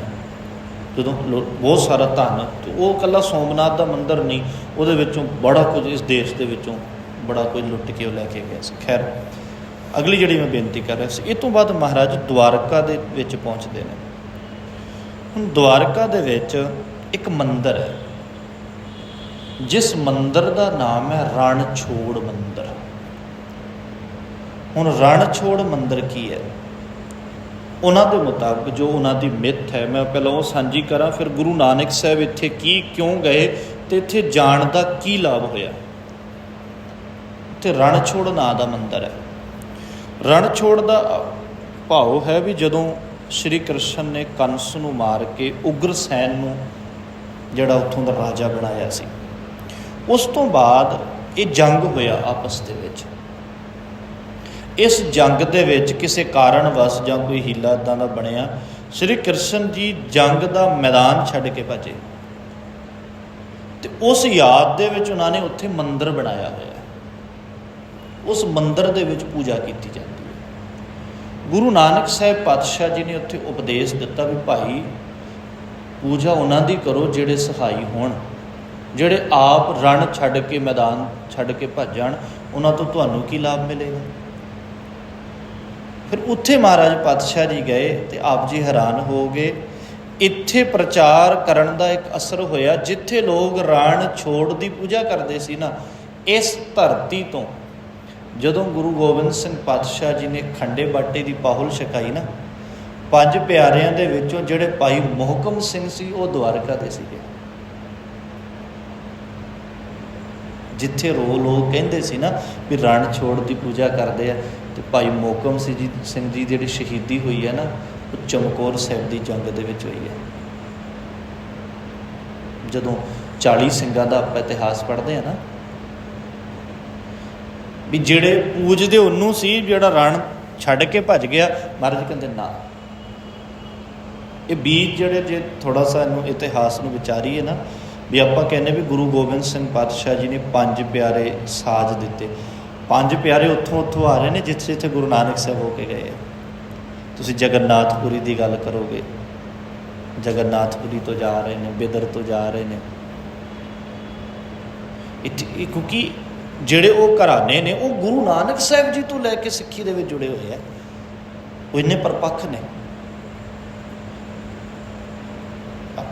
ਜਦੋਂ ਲੋ- ਬਹੁਤ ਸਾਰਾ ਧਨ, ਤੇ ਉਹ ਕੱਲਾ ਸੋਮਨਾਥ ਦਾ ਮੰਦਿਰ ਨਹੀਂ, ਉਹਦੇ ਵਿੱਚੋਂ ਬੜਾ ਕੁਝ, ਇਸ ਦੇਸ਼ ਦੇ ਵਿੱਚੋਂ ਬੜਾ ਕੁਝ ਲੁੱਟ ਕੇ ਉਹ ਲੈ ਕੇ ਗਿਆ ਸੀ। ਖੈਰ, ਅਗਲੀ ਜਿਹੜੀ ਮੈਂ ਬੇਨਤੀ ਕਰ ਰਿਹਾ ਸੀ, ਇਹ ਤੋਂ ਬਾਅਦ ਮਹਾਰਾਜ ਦੁਆਰਕਾ ਦੇ ਵਿੱਚ ਪਹੁੰਚਦੇ ਨੇ। ਹੁਣ ਦੁਆਰਕਾ ਦੇ ਵਿੱਚ ਇੱਕ ਮੰਦਿਰ ਹੈ। ਜਿਸ ਮੰਦਿਰ ਦਾ ਨਾਮ ਹੈ ਰਣਛੋੜ ਮੰਦਿਰ। ਹੁਣ ਰਣਛੋੜ ਮੰਦਿਰ ਕੀ ਹੈ? ਉਹਨਾਂ ਦੇ ਮੁਤਾਬਕ ਜੋ ਉਹਨਾਂ ਦੀ ਮਿੱਥ ਹੈ, ਮੈਂ ਪਹਿਲਾਂ ਉਹ ਸਾਂਝੀ ਕਰਾਂ, ਫਿਰ ਗੁਰੂ ਨਾਨਕ ਸਾਹਿਬ ਇੱਥੇ ਕੀ, ਕਿਉਂ ਗਏ ਤੇ ਇੱਥੇ ਜਾਣ ਦਾ ਕੀ ਲਾਭ ਹੋਇਆ? ਤੇ ਰਣਛੋੜ ਨਾਂ ਦਾ ਮੰਦਿਰ ਹੈ। ਰਣਛੋੜ ਦਾ ਭਾਵ ਹੈ ਵੀ ਜਦੋਂ ਸ਼੍ਰੀ ਕ੍ਰਿਸ਼ਨ ਨੇ ਕੰਸ ਨੂੰ ਮਾਰ ਕੇ ਉਗਰਸੈਨ ਨੂੰ ਜਿਹੜਾ ਉੱਥੋਂ ਦਾ ਰਾਜਾ ਬਣਾਇਆ ਸੀ, ਉਸ ਤੋਂ ਬਾਅਦ ਇਹ ਜੰਗ ਹੋਇਆ ਆਪਸ ਦੇ ਵਿੱਚ। ਇਸ ਜੰਗ ਦੇ ਵਿੱਚ ਕਿਸੇ ਕਾਰਨ ਵਸ ਜਾਂ ਕੋਈ ਹੀਲਾ ਇਦਾਂ ਦਾ ਬਣਿਆ, ਸ਼੍ਰੀ ਕ੍ਰਿਸ਼ਨ ਜੀ ਜੰਗ ਦਾ ਮੈਦਾਨ ਛੱਡ ਕੇ ਭੱਜੇ। ਤੇ ਉਸ ਯਾਦ ਦੇ ਵਿੱਚ ਉਹਨਾਂ ਨੇ ਉੱਥੇ ਮੰਦਿਰ ਬਣਾਇਆ ਹੋਇਆ ਉਸ ਮੰਦਿਰ ਦੇ ਵਿੱਚ ਪੂਜਾ ਕੀਤੀ ਜਾਂਦੀ ਹੈ। ਗੁਰੂ ਨਾਨਕ ਸਾਹਿਬ ਪਾਤਸ਼ਾਹ ਜੀ ਨੇ ਉੱਥੇ ਉਪਦੇਸ਼ ਦਿੱਤਾ ਵੀ ਭਾਈ, ਪੂਜਾ ਉਹਨਾਂ ਦੀ ਕਰੋ ਜਿਹੜੇ ਸਹਾਈ ਹੋਣ, ਜਿਹੜੇ ਆਪ ਰਣ ਛੱਡ ਕੇ ਮੈਦਾਨ ਛੱਡ ਕੇ ਭੱਜ ਜਾਣ, ਉਹਨਾਂ ਤੋਂ ਤੁਹਾਨੂੰ ਕੀ ਲਾਭ ਮਿਲੇਗਾ? ਫਿਰ ਉੱਥੇ ਮਹਾਰਾਜ ਪਾਤਸ਼ਾਹ ਜੀ ਗਏ ਤੇ ਆਪ ਜੀ ਹੈਰਾਨ ਹੋ ਗਏ। ਇੱਥੇ ਪ੍ਰਚਾਰ ਕਰਨ ਦਾ ਇੱਕ ਅਸਰ ਹੋਇਆ, ਜਿੱਥੇ ਲੋਕ ਰਾਣ ਛੋੜ ਦੀ ਪੂਜਾ ਕਰਦੇ ਸੀ ਨਾ, ਇਸ ਧਰਤੀ ਤੋਂ। ਜਦੋਂ ਗੁਰੂ ਗੋਬਿੰਦ ਸਿੰਘ ਪਾਤਸ਼ਾਹ ਜੀ ਨੇ ਖੰਡੇ ਬਾਟੇ ਦੀ ਪਾਹੁਲ ਛਕਾਈ ਨਾ, ਪੰਜ ਪਿਆਰਿਆਂ ਦੇ ਵਿੱਚੋਂ ਜਿਹੜੇ ਭਾਈ ਮੁਹਕਮ ਸਿੰਘ ਸੀ, ਉਹ ਦਵਾਰਕਾ ਦੇ ਸੀਗੇ। ਜਿੱਥੇ ਰੋ ਲੋਕ ਕਹਿੰਦੇ ਸੀ ਨਾ ਵੀ ਰਣ ਛੋੜ ਦੀ ਪੂਜਾ ਕਰਦੇ ਆ ਤੇ ਭਾਈ ਮੋਕਮ ਸਿੰਘ ਜੀ ਸਿੰਘ ਜੀ ਜਿਹੜੀ ਸ਼ਹੀਦੀ ਹੋਈ ਹੈ ਨਾ, ਉਹ ਚਮਕੌਰ ਸਾਹਿਬ ਦੀ ਜੰਗ ਦੇ ਵਿੱਚ ਹੋਈ ਹੈ। ਜਦੋਂ 40 ਸਿੰਘਾਂ ਦਾ ਆਪਾਂ ਇਤਿਹਾਸ ਪੜ੍ਹਦੇ ਆ ਨਾ, ਵੀ ਜਿਹੜੇ ਪੂਜਦੇ ਉਹਨੂੰ ਸੀ, ਜਿਹੜਾ ਰਣ ਛੱਡ ਕੇ ਭੱਜ ਗਿਆ, ਮਹਾਰਾਜ ਕਹਿੰਦੇ ਨਾ। ਇਹ ਬੀਜ ਜਿਹੜੇ ਜੇ ਥੋੜਾ ਸਾ ਇਹਨੂੰ ਇਤਿਹਾਸ ਨੂੰ ਵਿਚਾਰੀਏ ਨਾ, ਵੀ ਆਪਾਂ ਕਹਿੰਦੇ ਵੀ ਗੁਰੂ ਗੋਬਿੰਦ ਸਿੰਘ ਪਾਤਸ਼ਾਹ ਜੀ ਨੇ ਪੰਜ ਪਿਆਰੇ ਸਾਜ ਦਿੱਤੇ। ਪੰਜ ਪਿਆਰੇ ਉੱਥੋਂ ਉੱਥੋਂ ਆ ਰਹੇ ਨੇ ਜਿੱਥੇ ਜਿੱਥੇ ਗੁਰੂ ਨਾਨਕ ਸਾਹਿਬ ਹੋ ਕੇ ਗਏ ਆ। ਤੁਸੀਂ ਜਗਨਨਾਥਪੁਰੀ ਦੀ ਗੱਲ ਕਰੋਗੇ। ਜਗਨਨਾਥਪੁਰੀ ਤੋਂ ਜਾ ਰਹੇ ਨੇ, ਬਿਦਰ ਤੋਂ ਜਾ ਰਹੇ ਨੇ। ਇੱਥੇ ਇਹ ਕਿਉਂਕਿ ਜਿਹੜੇ ਉਹ ਘਰਾਣੇ ਨੇ, ਉਹ ਗੁਰੂ ਨਾਨਕ ਸਾਹਿਬ ਜੀ ਤੋਂ ਲੈ ਕੇ ਸਿੱਖੀ ਦੇ ਵਿੱਚ ਜੁੜੇ ਹੋਏ ਆ। ਉਹ ਇੰਨੇ ਪਰਪੱਖ ਨੇ।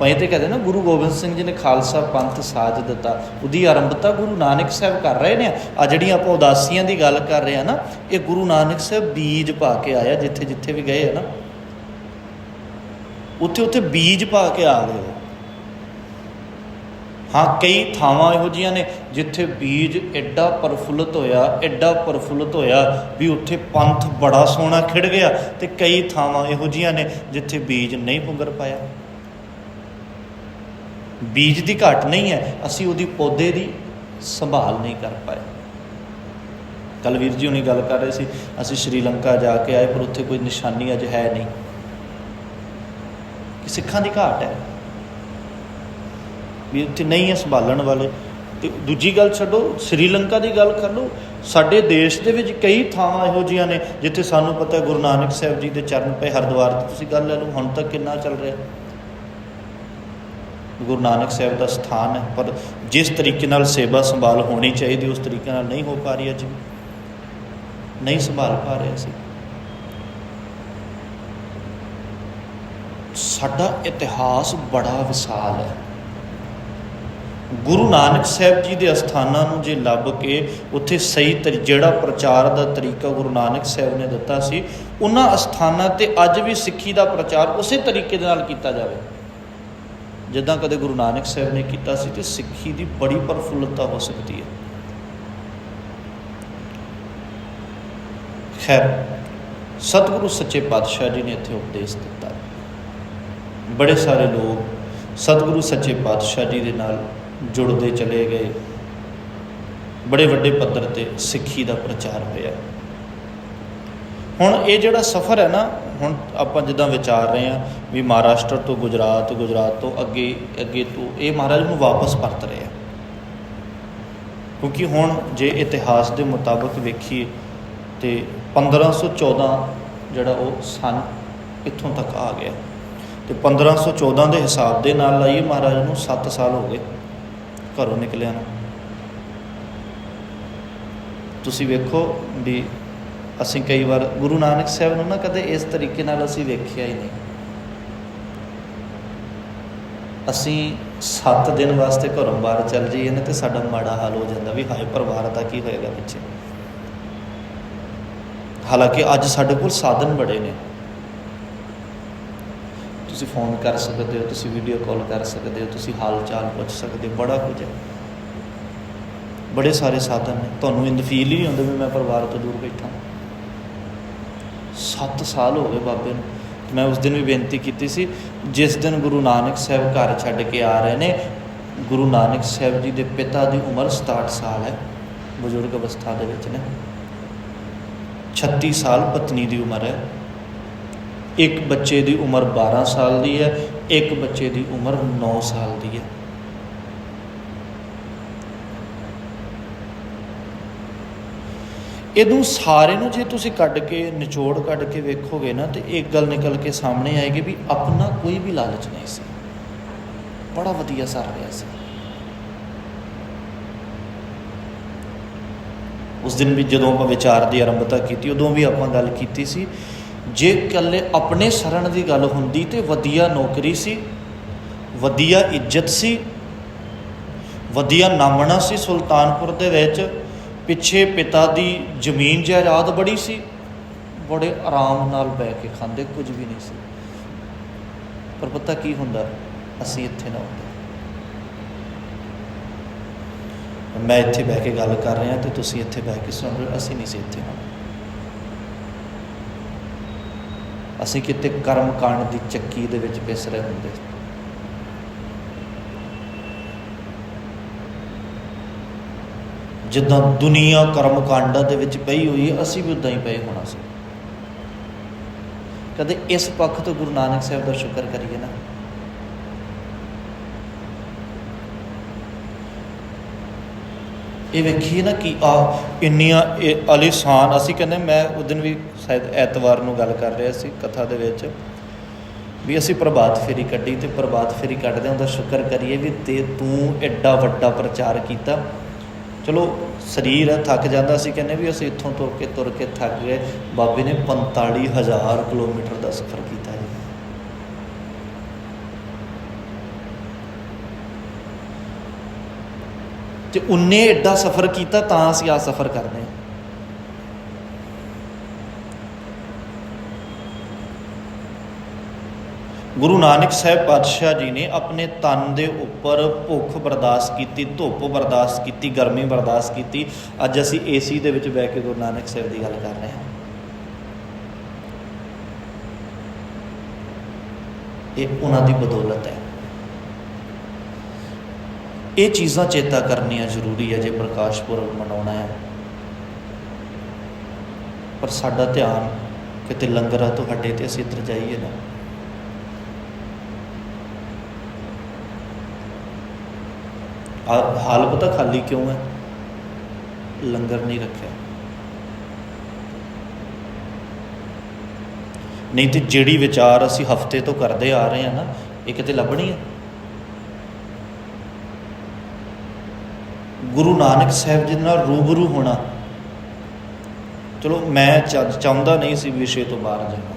ਆਪਾਂ ਇਹ ਤੇ ਕਹਦੇ ਨਾ, ਗੁਰੂ ਗੋਬਿੰਦ ਸਿੰਘ ਜੀ ਨੇ ਖਾਲਸਾ ਪੰਥ ਸਾਜ ਦਿੱਤਾ। ਉਹਦੀ ਆਰੰਭਤਾ ਗੁਰੂ ਨਾਨਕ ਸਾਹਿਬ ਕਰ ਰਹੇ ਨੇ। ਆ ਜਿਹੜੀਆਂ ਆਪਾਂ ਉਦਾਸੀਆਂ ਦੀ ਗੱਲ ਕਰ ਰਹੇ ਆ ਨਾ, ਇਹ ਗੁਰੂ ਨਾਨਕ ਸਾਹਿਬ ਬੀਜ ਪਾ ਕੇ ਆਇਆ, ਜਿੱਥੇ ਜਿੱਥੇ ਵੀ ਗਏ ਆ ਨਾ। ਉੱਥੇ ਉੱਥੇ ਬੀਜ ਪਾ ਕੇ ਆ ਗਏ ਹਾਂ, ਕਈ ਥਾਵਾਂ ਇਹੋ ਜੀਆਂ ਨੇ ਜਿੱਥੇ ਬੀਜ ਐਡਾ ਪਰਫੁੱਲਤ ਹੋਇਆ, ਐਡਾ ਪਰਫੁੱਲਤ ਹੋਇਆ ਵੀ ਉੱਥੇ ਪੰਥ ਬੜਾ ਸੋਹਣਾ ਖਿੜ ਗਿਆ ਤੇ ਕਈ ਥਾਵਾਂ ਇਹੋ ਜੀਆਂ ਨੇ ਜਿੱਥੇ ਬੀਜ ਨਹੀਂ ਪੁੰਗਰ ਪਾਇਆ। ਬੀਜ ਦੀ ਘਾਟ ਨਹੀਂ ਹੈ, ਅਸੀਂ ਉਹਦੀ ਪੌਦੇ ਦੀ ਸੰਭਾਲ ਨਹੀਂ ਕਰ ਪਾਏ। ਕੱਲ ਵੀਰ ਜੀ ਹੁਣੀ ਗੱਲ ਕਰ ਰਹੇ ਸੀ, ਅਸੀਂ ਸ਼੍ਰੀਲੰਕਾ ਜਾ ਕੇ ਆਏ, ਪਰ ਉੱਥੇ ਕੋਈ ਨਿਸ਼ਾਨੀ ਅਜ ਹੈ ਨਹੀਂ। ਕਿ ਸਿੱਖਾਂ ਦੀ ਘਾਟ ਹੈ। ਵੀ ਉੱਥੇ ਨਹੀਂ ਹੈ ਸੰਭਾਲਣ ਵਾਲੇ। ਤੇ ਦੂਜੀ ਗੱਲ ਛੱਡੋ, ਸ਼੍ਰੀਲੰਕਾ ਦੀ ਗੱਲ ਕਰ ਲਓ, ਸਾਡੇ ਦੇਸ਼ ਦੇ ਵਿੱਚ ਕਈ ਥਾਵਾਂ ਇਹੋ ਜੀਆਂ ਨੇ, ਜਿੱਥੇ ਸਾਨੂੰ ਪਤਾ ਗੁਰੂ ਨਾਨਕ ਸਾਹਿਬ ਜੀ ਦੇ ਚਰਨ ਪਏ, ਹਰਿਦੁਆਰ ਦੀ ਤੁਸੀਂ ਗੱਲ ਲੈ ਲਓ, ਹੁਣ ਤੱਕ ਕਿੰਨਾ ਚੱਲ ਰਿਹਾ। ਗੁਰੂ ਨਾਨਕ ਸਾਹਿਬ ਦਾ ਸਥਾਨ ਹੈ, ਪਰ ਜਿਸ ਤਰੀਕੇ ਨਾਲ ਸੇਵਾ ਸੰਭਾਲ ਹੋਣੀ ਚਾਹੀਦੀ, ਉਸ ਤਰੀਕੇ ਨਾਲ ਨਹੀਂ ਹੋ ਪਾ ਰਹੀ ਅੱਜ ਨਹੀਂ ਸੰਭਾਲ ਪਾ ਰਹੇ ਅਸੀਂ ਸਾਡਾ ਇਤਿਹਾਸ ਬੜਾ ਵਿਸ਼ਾਲ ਹੈ। ਗੁਰੂ ਨਾਨਕ ਸਾਹਿਬ ਜੀ ਦੇ ਅਸਥਾਨਾਂ ਨੂੰ ਜੇ ਲੱਭ ਕੇ ਉੱਥੇ ਸਹੀ ਤਰੀ, ਜਿਹੜਾ ਪ੍ਰਚਾਰ ਦਾ ਤਰੀਕਾ ਗੁਰੂ ਨਾਨਕ ਸਾਹਿਬ ਨੇ ਦਿੱਤਾ ਸੀ, ਉਹਨਾਂ ਅਸਥਾਨਾਂ ਤੇ ਅੱਜ ਵੀ ਸਿੱਖੀ ਦਾ ਪ੍ਰਚਾਰ ਉਸੇ ਤਰੀਕੇ ਦੇ ਨਾਲ ਕੀਤਾ ਜਾਵੇ। ਜਿੱਦਾਂ ਕਦੇ ਗੁਰੂ ਨਾਨਕ ਸਾਹਿਬ ਨੇ ਕੀਤਾ ਸੀ ਤੇ ਸਿੱਖੀ ਦੀ ਬੜੀ ਪਰਫੁੱਲਤਾ ਹੋ ਸਕਦੀ ਹੈ। ਖੈਰ, ਸਤਿਗੁਰੂ ਸੱਚੇ ਪਾਤਸ਼ਾਹ ਜੀ ਨੇ ਇੱਥੇ ਉਪਦੇਸ਼ ਦਿੱਤਾ। ਬੜੇ ਸਾਰੇ ਲੋਕ ਸਤਿਗੁਰੂ ਸੱਚੇ ਪਾਤਸ਼ਾਹ ਜੀ ਦੇ ਨਾਲ ਜੁੜਦੇ ਚਲੇ ਗਏ। ਬੜੇ ਵੱਡੇ ਪੱਧਰ ਤੇ ਸਿੱਖੀ ਦਾ ਪ੍ਰਚਾਰ ਹੋਇਆ। ਹੁਣ ਇਹ ਜਿਹੜਾ ਸਫ਼ਰ ਹੈ ਨਾ, ਹੁਣ ਆਪਾਂ ਜਿੱਦਾਂ ਵਿਚਾਰ ਰਹੇ ਹਾਂ ਵੀ ਮਹਾਰਾਸ਼ਟਰ ਤੋਂ ਗੁਜਰਾਤ ਗੁਜਰਾਤ ਤੋਂ ਅੱਗੇ ਅੱਗੇ ਤੋਂ ਇਹ ਮਹਾਰਾਜ ਨੂੰ ਵਾਪਸ ਪਰਤ ਰਹੇ ਆ। ਕਿਉਂਕਿ ਹੁਣ ਜੇ ਇਤਿਹਾਸ ਦੇ ਮੁਤਾਬਕ ਵੇਖੀਏ ਤੇ 1514 ਜਿਹੜਾ ਉਹ ਸਨ, ਇੱਥੋਂ ਤੱਕ ਆ ਗਿਆ। ਤੇ 1514 ਦੇ ਹਿਸਾਬ ਦੇ ਨਾਲ ਲਾਈਏ ਮਹਾਰਾਜ ਨੂੰ 7 ਸਾਲ ਹੋ ਗਏ ਘਰੋਂ ਨਿਕਲਿਆ ਨੂੰ। ਤੁਸੀਂ ਵੇਖੋ ਵੀ ਅਸੀਂ ਕਈ ਵਾਰ ਗੁਰੂ ਨਾਨਕ ਸਾਹਿਬ ਨੂੰ ਨਾ ਕਦੇ ਇਸ ਤਰੀਕੇ ਨਾਲ ਅਸੀਂ ਵੇਖਿਆ ਹੀ ਨਹੀਂ। ਅਸੀਂ 7 ਦਿਨ ਵਾਸਤੇ ਘਰੋਂ ਬਾਹਰ ਚੱਲ ਜਾਈਏ ਨਾ ਤੇ ਸਾਡਾ ਮਾੜਾ ਹਾਲ ਹੋ ਜਾਂਦਾ ਵੀ ਹਾਏ ਪਰਿਵਾਰ ਦਾ ਕੀ ਹੋਏਗਾ ਪਿੱਛੇ। ਹਾਲਾਂਕਿ ਅੱਜ ਸਾਡੇ ਕੋਲ ਸਾਧਨ ਬੜੇ ਨੇ। ਤੁਸੀਂ ਫੋਨ ਕਰ ਸਕਦੇ ਹੋ, ਤੁਸੀਂ ਵੀਡੀਓ ਕਾਲ ਕਰ ਸਕਦੇ ਹੋ, ਤੁਸੀਂ ਹਾਲ ਚਾਲ ਪੁੱਛ ਸਕਦੇ ਹੋ, ਬੜਾ ਕੁਝ ਹੈ। ਬੜੇ ਸਾਰੇ ਸਾਧਨ ਨੇ। ਤੁਹਾਨੂੰ ਇੰਦ ਫੀਲ ਹੀ ਨਹੀਂ ਹੁੰਦਾ ਵੀ ਮੈਂ ਪਰਿਵਾਰ ਤੋਂ ਦੂਰ ਬੈਠਾ 7 ਸਾਲ ਹੋ ਗਏ ਬਾਬੇ ਨੂੰ। ਮੈਂ ਉਸ ਦਿਨ ਵੀ ਬੇਨਤੀ ਕੀਤੀ ਸੀ, ਜਿਸ ਦਿਨ ਗੁਰੂ ਨਾਨਕ ਸਾਹਿਬ ਘਰ ਛੱਡ ਕੇ ਆ ਰਹੇ ਨੇ, ਗੁਰੂ ਨਾਨਕ ਸਾਹਿਬ ਜੀ ਦੇ ਪਿਤਾ ਦੀ ਉਮਰ 67 ਸਾਲ ਹੈ, ਬਜ਼ੁਰਗ ਅਵਸਥਾ ਦੇ ਵਿੱਚ ਨੇ। 36 ਸਾਲ ਪਤਨੀ ਦੀ ਉਮਰ ਹੈ। ਇੱਕ ਬੱਚੇ ਦੀ ਉਮਰ 12 ਸਾਲ ਦੀ ਹੈ, ਇੱਕ ਬੱਚੇ ਦੀ ਉਮਰ 9 ਸਾਲ ਦੀ ਹੈ। ਇਹਨੂੰ ਸਾਰੇ ਨੂੰ ਜੇ ਤੁਸੀਂ ਕੱਢ ਕੇ, ਨਿਚੋੜ ਕੱਢ ਕੇ ਵੇਖੋਗੇ ਨਾ, ਤੇ ਇੱਕ ਗੱਲ ਨਿਕਲ ਕੇ ਸਾਹਮਣੇ ਆਏਗੀ ਵੀ ਆਪਣਾ ਕੋਈ ਵੀ ਲਾਲਚ ਨਹੀਂ ਸੀ। ਬੜਾ ਵਧੀਆ ਸਰ ਰਿਹਾ ਸੀ। ਉਸ ਦਿਨ ਵੀ ਜਦੋਂ ਆਪਾਂ ਵਿਚਾਰ ਦੀ ਆਰੰਭਤਾ ਕੀਤੀ, ਉਦੋਂ ਵੀ ਆਪਾਂ ਗੱਲ ਕੀਤੀ ਸੀ, ਜੇ ਕੱਲੇ ਆਪਣੇ ਸਰਣ ਦੀ ਗੱਲ ਹੁੰਦੀ ਤੇ ਵਧੀਆ ਨੌਕਰੀ ਸੀ, ਵਧੀਆ ਇੱਜ਼ਤ ਸੀ, ਵਧੀਆ ਨਾਮਣਾ ਸੀ ਸੁਲਤਾਨਪੁਰ ਦੇ ਵਿੱਚ ਪਿੱਛੇ ਪਿਤਾ ਦੀ ਜ਼ਮੀਨ ਜਾਇਦਾਦ ਬੜੀ ਸੀ। ਬੜੇ ਆਰਾਮ ਨਾਲ ਬਹਿ ਕੇ ਖਾਂਦੇ, ਕੁਝ ਵੀ ਨਹੀਂ ਸੀ। ਪਰ ਪਤਾ ਕੀ ਹੁੰਦਾ? ਅਸੀਂ ਇੱਥੇ ਨਾ ਹੁੰਦੇ। ਮੈਂ ਇੱਥੇ ਬਹਿ ਕੇ ਗੱਲ ਕਰ ਰਿਹਾ ਤੇ ਤੁਸੀਂ ਇੱਥੇ ਬਹਿ ਕੇ ਸੁਣ ਰਹੇ ਅਸੀਂ ਨਹੀਂ ਸੀ ਇੱਥੇ ਹੋਣਾ। ਅਸੀਂ ਕਿਤੇ ਕਰਮ ਕਾਂਡ ਦੀ ਚੱਕੀ ਦੇ ਵਿੱਚ ਪਿਸ ਰਹੇ ਹੁੰਦੇ। ਜਿੱਦਾਂ ਦੁਨੀਆ ਕਰਮ ਕਾਂਡਾਂ ਦੇ ਵਿੱਚ ਪਈ ਹੋਈ ਹੈ, ਅਸੀਂ ਵੀ ਉਦਾਂ ਹੀ ਪਏ ਹੋਣਾ ਸੀ। ਕਦੇ ਇਸ ਪੱਖ ਤੋਂ ਗੁਰੂ ਨਾਨਕ ਸਾਹਿਬ ਦਾ ਸ਼ੁਕਰ ਕਰੀਏ ਨਾ। ਇਹ ਵੇਖੀਏ ਨਾ ਕਿ ਆ ਇੰਨੀਆਂ ਅਲੀਸਾਨ ਅਸੀਂ ਕਹਿੰਦੇ ਮੈਂ ਉਸ ਦਿਨ ਵੀ ਸ਼ਾਇਦ ਐਤਵਾਰ ਨੂੰ ਗੱਲ ਕਰ ਰਿਹਾ ਸੀ ਕਥਾ ਦੇ ਵਿੱਚ ਵੀ ਅਸੀਂ ਪ੍ਰਭਾਤ ਫੇਰੀ ਕੱਢੀ ਤੇ ਪ੍ਰਭਾਤ ਫੇਰੀ ਕੱਢਦੇ ਉਹਦਾ ਸ਼ੁਕਰ ਕਰੀਏ ਵੀ ਤੇ ਤੂੰ ਐਡਾ ਵੱਡਾ ਪ੍ਰਚਾਰ ਕੀਤਾ। ਚਲੋ, ਸਰੀਰ ਹੈ, ਥੱਕ ਜਾਂਦਾ ਸੀ, ਕਹਿੰਦੇ ਵੀ ਅਸੀਂ ਇੱਥੋਂ ਤੁਰ ਕੇ ਤੁਰ ਕੇ ਥੱਕ ਗਏ। ਬਾਬੇ ਨੇ 45000 ਕਿਲੋਮੀਟਰ ਦਾ ਸਫ਼ਰ ਕੀਤਾ ਜੀ। ਤੇ ਉਹਨੇ ਐਡਾ ਸਫ਼ਰ ਕੀਤਾ ਤਾਂ ਅਸੀਂ ਆ ਸਫ਼ਰ ਕਰਦੇ ਹਾਂ। ਗੁਰੂ ਨਾਨਕ ਸਾਹਿਬ ਪਾਤਸ਼ਾਹ ਜੀ ਨੇ ਆਪਣੇ ਤਨ ਦੇ ਉੱਪਰ ਭੁੱਖ ਬਰਦਾਸ਼ਤ ਕੀਤੀ, ਧੁੱਪ ਬਰਦਾਸ਼ਤ ਕੀਤੀ, ਗਰਮੀ ਬਰਦਾਸ਼ਤ ਕੀਤੀ। ਅੱਜ ਅਸੀਂ ਏਸੀ ਦੇ ਵਿੱਚ ਬਹਿ ਕੇ ਗੁਰੂ ਨਾਨਕ ਸਾਹਿਬ ਦੀ ਗੱਲ ਕਰ ਰਹੇ ਹਾਂ। ਇਹ ਉਹਨਾਂ ਦੀ ਬਦੌਲਤ ਹੈ। ਇਹ ਚੀਜ਼ਾਂ ਚੇਤਾ ਕਰਨੀਆਂ ਜ਼ਰੂਰੀ ਹੈ ਜੇ ਪ੍ਰਕਾਸ਼ ਪੁਰਬ ਮਨਾਉਣਾ ਹੈ। ਪਰ ਸਾਡਾ ਧਿਆਨ ਕਿਤੇ ਲੰਗਰਾਂ ਤੁਹਾਡੇ ਤੇ ਅਸੀਂ ਇੱਧਰ ਜਾਈਏ ਨਾ। ਹਾਲ ਪਤਾ ਖਾਲੀ ਕਿਉਂ ਹੈ? ਲੰਗਰ ਨਹੀਂ ਰੱਖਿਆ। ਨਹੀਂ ਤੇ ਜਿਹੜੀ ਵਿਚਾਰ ਅਸੀਂ ਹਫ਼ਤੇ ਤੋਂ ਕਰਦੇ ਆ ਰਹੇ ਹਾਂ ਨਾ, ਇਹ ਕਿਤੇ ਲੱਭਣੀ ਹੈ? ਗੁਰੂ ਨਾਨਕ ਸਾਹਿਬ ਜੀ ਦੇ ਨਾਲ ਰੂਬਰੂ ਹੋਣਾ। ਚਲੋ ਮੈਂ ਚਾਹੁੰਦਾ ਨਹੀਂ ਸੀ ਵਿਸ਼ੇ ਤੋਂ ਬਾਹਰ ਜਾਣਾ।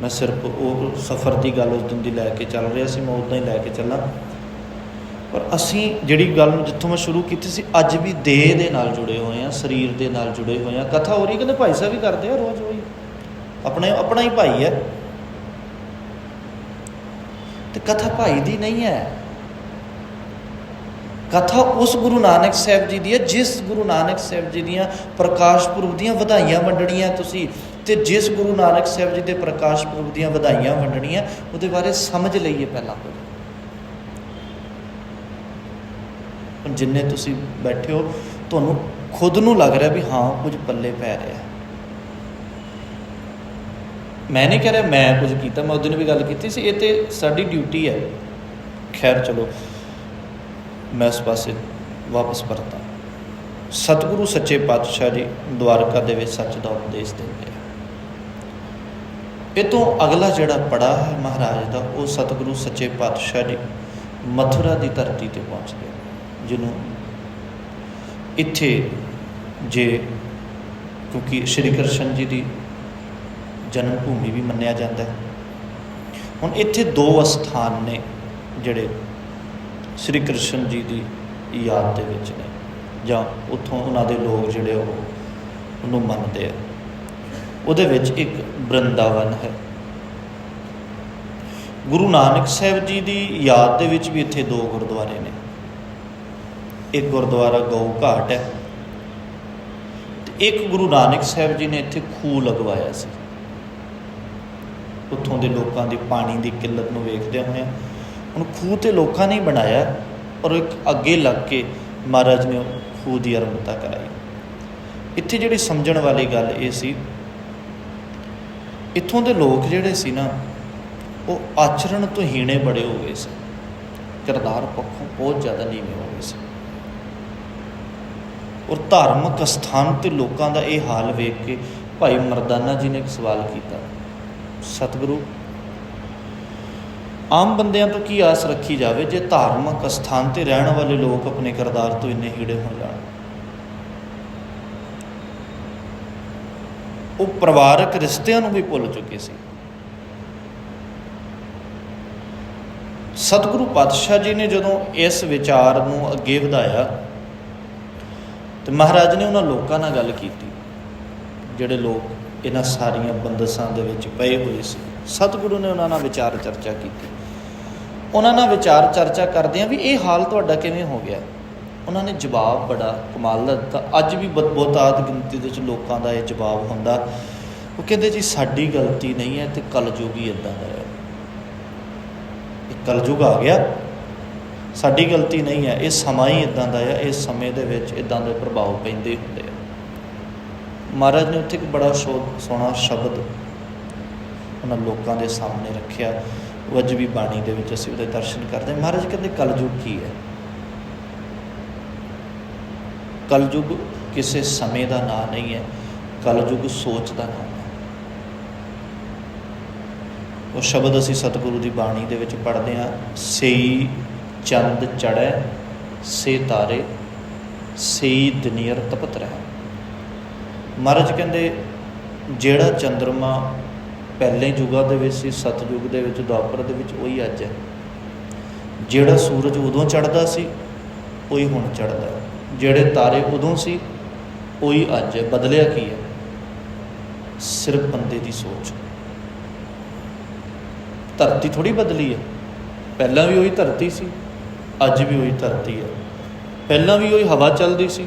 ਮੈਂ ਸਿਰਫ ਉਹ ਸਫ਼ਰ ਦੀ ਗੱਲ ਉਸ ਦਿਨ ਦੀ ਲੈ ਕੇ ਚੱਲ ਰਿਹਾ ਸੀ, ਮੈਂ ਉਦਾਂ ਹੀ ਲੈ ਕੇ ਚੱਲਾਂ। ਪਰ ਅਸੀਂ ਜਿਹੜੀ ਗੱਲ ਨੂੰ ਜਿੱਥੋਂ ਮੈਂ ਸ਼ੁਰੂ ਕੀਤੀ ਸੀ, ਅੱਜ ਵੀ ਦੇਹ ਦੇ ਨਾਲ ਜੁੜੇ ਹੋਏ ਆ ਸਰੀਰ ਦੇ ਨਾਲ ਜੁੜੇ ਹੋਏ ਆ ਕਥਾ ਹੋ ਰਹੀ ਕਹਿੰਦੇ ਭਾਈ ਸਾਹਿਬ ਵੀ ਕਰਦੇ ਆ ਰੋਜ਼ ਉਹੀ। ਆਪਣੇ ਆਪਣਾ ਹੀ ਭਾਈ ਹੈ। ਤੇ ਕਥਾ ਭਾਈ ਦੀ ਨਹੀਂ ਹੈ। ਕਥਾ ਉਸ ਗੁਰੂ ਨਾਨਕ ਸਾਹਿਬ ਜੀ ਦੀ ਹੈ, ਜਿਸ ਗੁਰੂ ਨਾਨਕ ਸਾਹਿਬ ਜੀ ਦੀਆਂ ਪ੍ਰਕਾਸ਼ ਪੁਰਬ ਦੀਆਂ ਵਧਾਈਆਂ ਵੰਡਣੀਆਂ ਤੁਸੀਂ ਤੇ ਜਿਸ ਗੁਰੂ ਨਾਨਕ ਸਾਹਿਬ ਜੀ ਦੇ ਪ੍ਰਕਾਸ਼ ਪੁਰਬ ਦੀਆਂ ਵਧਾਈਆਂ ਵੰਡਣੀਆਂ, ਉਹਦੇ ਬਾਰੇ ਸਮਝ ਲਈਏ ਪਹਿਲਾਂ ਕੁਝ ਹੁਣ ਜਿੰਨੇ ਤੁਸੀਂ ਬੈਠੇ ਹੋ, ਤੁਹਾਨੂੰ ਖੁਦ ਨੂੰ ਲੱਗ ਰਿਹਾ ਵੀ ਹਾਂ, ਕੁਝ ਪੱਲੇ ਪੈ ਰਿਹਾ ਮੈਂ ਨਹੀਂ ਕਹਿ ਰਿਹਾ ਮੈਂ ਕੁਝ ਕੀਤਾ, ਮੈਂ ਉਹਦੇ ਵੀ ਗੱਲ ਕੀਤੀ ਸੀ, ਇਹ ਤੇ ਸਾਡੀ ਡਿਊਟੀ ਹੈ। ਖੈਰ ਚਲੋ, ਮੈਂ ਉਸ ਪਾਸੇ ਵਾਪਸ ਪਰਤਾ ਸਤਿਗੁਰੂ ਸੱਚੇ ਪਾਤਸ਼ਾਹ ਜੀ ਦੁਆਰਕਾ ਦੇ ਵਿੱਚ ਸੱਚ ਦਾ ਉਪਦੇਸ਼ ਦਿੰਦੇ ਆ। ਇਹ ਤੋਂ ਅਗਲਾ ਜਿਹੜਾ ਪੜਾ ਹੈ ਮਹਾਰਾਜ ਦਾ, ਉਹ ਸਤਿਗੁਰੂ ਸੱਚੇ ਪਾਤਸ਼ਾਹ ਜੀ ਮਥੁਰਾ ਦੀ ਧਰਤੀ ਤੇ ਪਹੁੰਚ ਗਏ ਜਿਹਨੂੰ ਇੱਥੇ ਜੇ ਕਿਉਂਕਿ ਸ਼੍ਰੀ ਕ੍ਰਿਸ਼ਨ ਜੀ ਦੀ ਜਨਮ ਭੂਮੀ ਵੀ ਮੰਨਿਆ ਜਾਂਦਾ ਹੈ। ਹੁਣ ਇੱਥੇ ਦੋ ਸਥਾਨ ਨੇ ਜਿਹੜੇ ਸ਼੍ਰੀ ਕ੍ਰਿਸ਼ਨ ਜੀ ਦੀ ਯਾਦ ਦੇ ਵਿੱਚ ਨੇ, ਜਾਂ ਉੱਥੋਂ ਉਹਨਾਂ ਦੇ ਲੋਕ ਜਿਹੜੇ ਉਹ, ਉਹਨੂੰ ਮੰਨਦੇ ਆ। ਉਹਦੇ ਵਿੱਚ ਇੱਕ ਬ੍ਰਿੰਦਾਵਨ ਹੈ। ਗੁਰੂ ਨਾਨਕ ਸਾਹਿਬ ਜੀ ਦੀ ਯਾਦ ਦੇ ਵਿੱਚ ਵੀ ਇੱਥੇ ਦੋ ਗੁਰਦੁਆਰੇ ਨੇ। ਇੱਕ ਗੁਰਦੁਆਰਾ ਗਊ ਘਾਟ ਹੈ। ਤੇ ਇੱਕ ਗੁਰੂ ਨਾਨਕ ਸਾਹਿਬ ਜੀ ਨੇ ਇੱਥੇ ਖੂਹ ਲਗਵਾਇਆ ਸੀ। ਉੱਥੋਂ ਦੇ ਲੋਕਾਂ ਦੀ ਪਾਣੀ ਦੀ ਕਿੱਲਤ ਨੂੰ ਵੇਖਦੇ ਹੋਏ ਹੁਣ ਖੂਹ ਤੇ ਲੋਕਾਂ ਨੇ ਬਣਾਇਆ ਪਰ ਇੱਕ ਅੱਗੇ ਲੱਗ ਕੇ ਮਹਾਰਾਜ ਨੇ ਉਹ ਖੂਹ ਦੀ ਅਰੰਭਤਾ ਕਰਾਈ। ਇੱਥੇ ਜਿਹੜੀ ਸਮਝਣ ਵਾਲੀ ਗੱਲ ਇਹ ਸੀ, ਇੱਥੋਂ ਦੇ ਲੋਕ ਜਿਹੜੇ ਸੀ ਨਾ, ਉਹ ਆਚਰਣ ਤੋਂ ਹੀਣੇ ਬੜੇ ਹੋ ਗਏ ਸੀ। ਕਿਰਦਾਰ ਪੱਖੋਂ ਬਹੁਤ ਜ਼ਿਆਦਾ ਨੀਵੇਂ ਹੋ ਔਰ ਧਾਰਮਿਕ ਸਥਾਨ ਤੇ ਲੋਕਾਂ ਦਾ ਇਹ ਹਾਲ ਵੇਖ ਕੇ ਭਾਈ ਮਰਦਾਨਾ ਜੀ ਨੇ ਇੱਕ ਸਵਾਲ ਕੀਤਾ। ਸਤਿਗੁਰੂ, ਆਮ ਬੰਦਿਆਂ ਤੋਂ ਕੀ ਆਸ ਰੱਖੀ ਜਾਵੇ ਜੇ ਧਾਰਮਿਕ ਸਥਾਨ ਤੇ ਰਹਿਣ ਵਾਲੇ ਲੋਕ ਆਪਣੇ ਕਿਰਦਾਰ ਤੋਂ ਇੰਨੇ ਹੀੜੇ ਹੋ ਜਾਣ? ਉਹ ਪਰਿਵਾਰਕ ਰਿਸ਼ਤਿਆਂ ਨੂੰ ਵੀ ਭੁੱਲ ਚੁੱਕੇ ਸੀ। ਸਤਿਗੁਰੂ ਪਾਤਸ਼ਾਹ ਜੀ ਨੇ ਜਦੋਂ ਇਸ ਵਿਚਾਰ ਨੂੰ ਅੱਗੇ ਵਧਾਇਆ ਤੇ ਮਹਾਰਾਜ ਨੇ ਉਹਨਾਂ ਲੋਕਾਂ ਨਾਲ ਗੱਲ ਕੀਤੀ। ਜਿਹੜੇ ਲੋਕ ਇਹਨਾਂ ਸਾਰੀਆਂ ਬੰਦਸਾਂ ਦੇ ਵਿੱਚ ਪਏ ਹੋਏ ਸੀ। ਸਤਿਗੁਰੂ ਨੇ ਉਹਨਾਂ ਨਾਲ ਵਿਚਾਰ ਚਰਚਾ ਕੀਤੀ। ਉਹਨਾਂ ਨਾਲ ਵਿਚਾਰ ਚਰਚਾ ਕਰਦੇ ਆ ਵੀ ਇਹ ਹਾਲ ਤੁਹਾਡਾ ਕਿਵੇਂ ਹੋ ਗਿਆ? ਉਹਨਾਂ ਨੇ ਜਵਾਬ ਬੜਾ ਕਮਾਲ ਦਾ ਦਿੱਤਾ। ਅੱਜ ਵੀ ਬਹੁਤ ਬਹੁਤਾਤ ਗਿਣਤੀ ਦੇ ਵਿੱਚ ਲੋਕਾਂ ਦਾ ਇਹ ਜਵਾਬ ਹੁੰਦਾ। ਉਹ ਕਹਿੰਦੇ ਜੀ, ਸਾਡੀ ਗਲਤੀ ਨਹੀਂ ਹੈ ਤੇ ਕਲਯੁਗ ਹੀ ਇਦਾਂ ਦਾ ਹੈ। ਇਹ ਕਲਯੁਗ ਆ ਗਿਆ। ਸਾਡੀ ਗਲਤੀ ਨਹੀਂ ਹੈ, ਇਹ ਸਮਾਂ ਹੀ ਇਦਾਂ ਦਾ ਹੈ, ਇਸ ਸਮੇਂ ਦੇ ਵਿੱਚ ਇਦਾਂ ਦੇ ਪ੍ਰਭਾਵ ਪੈਂਦੇ ਹੁੰਦੇ ਆ। ਮਹਾਰਾਜ ਨੇ ਉੱਥੇ ਇੱਕ ਬੜਾ ਸੋ- ਸੋਹਣਾ ਸ਼ਬਦ ਉਹਨਾਂ ਲੋਕਾਂ ਦੇ ਸਾਹਮਣੇ ਰੱਖਿਆ ਉਹ ਅੱਜ ਵੀ ਬਾਣੀ ਦੇ ਵਿੱਚ ਅਸੀਂ ਉਹਦੇ ਦਰਸ਼ਨ ਕਰਦੇ ਹਾਂ। ਮਹਾਰਾਜ ਕਹਿੰਦੇ, ਕਲਯੁਗ ਕੀ ਹੈ? ਕਲਯੁਗ ਕਿਸੇ ਸਮੇਂ ਦਾ ਨਾਂ ਨਹੀਂ ਹੈ, ਕਲਯੁਗ ਸੋਚ ਦਾ ਨਾਮ ਹੈ। ਉਹ ਸ਼ਬਦ ਅਸੀਂ ਸਤਿਗੁਰੂ ਦੀ ਬਾਣੀ ਦੇ ਵਿੱਚ ਪੜ੍ਹਦੇ ਹਾਂ, ਸਈ ਚੰਦ ਚੜੈ ਸੇ ਤਾਰੇ, ਸਈ ਦਨੀਰ ਤਪਤ ਰਹਿ। ਮਹਾਰਾਜ ਕਹਿੰਦੇ, ਜਿਹੜਾ ਚੰਦਰਮਾ ਪਹਿਲੇ ਯੁਗਾਂ ਦੇ ਵਿੱਚ ਸੀ ਸਤਯੁਗ ਦੇ ਵਿੱਚ ਦੁਆਪਰ ਦੇ ਵਿੱਚ, ਉਹੀ ਅੱਜ ਹੈ। ਜਿਹੜਾ ਸੂਰਜ ਉਦੋਂ ਚੜ੍ਹਦਾ ਸੀ, ਉਹੀ ਹੁਣ ਚੜ੍ਹਦਾ ਜਿਹੜੇ ਤਾਰੇ ਉਦੋਂ ਸੀ, ਉਹੀ ਅੱਜ ਹੈ। ਬਦਲਿਆ ਕੀ ਹੈ? ਸਿਰਫ ਬੰਦੇ ਦੀ ਸੋਚ। ਧਰਤੀ ਥੋੜੀ ਬਦਲੀ ਹੈ। ਪਹਿਲਾਂ ਵੀ ਉਹੀ ਧਰਤੀ ਸੀ ਅੱਜ ਵੀ ਉਹੀ ਧਰਤੀ ਹੈ। ਪਹਿਲਾਂ ਵੀ ਉਹੀ ਹਵਾ ਚੱਲਦੀ ਸੀ,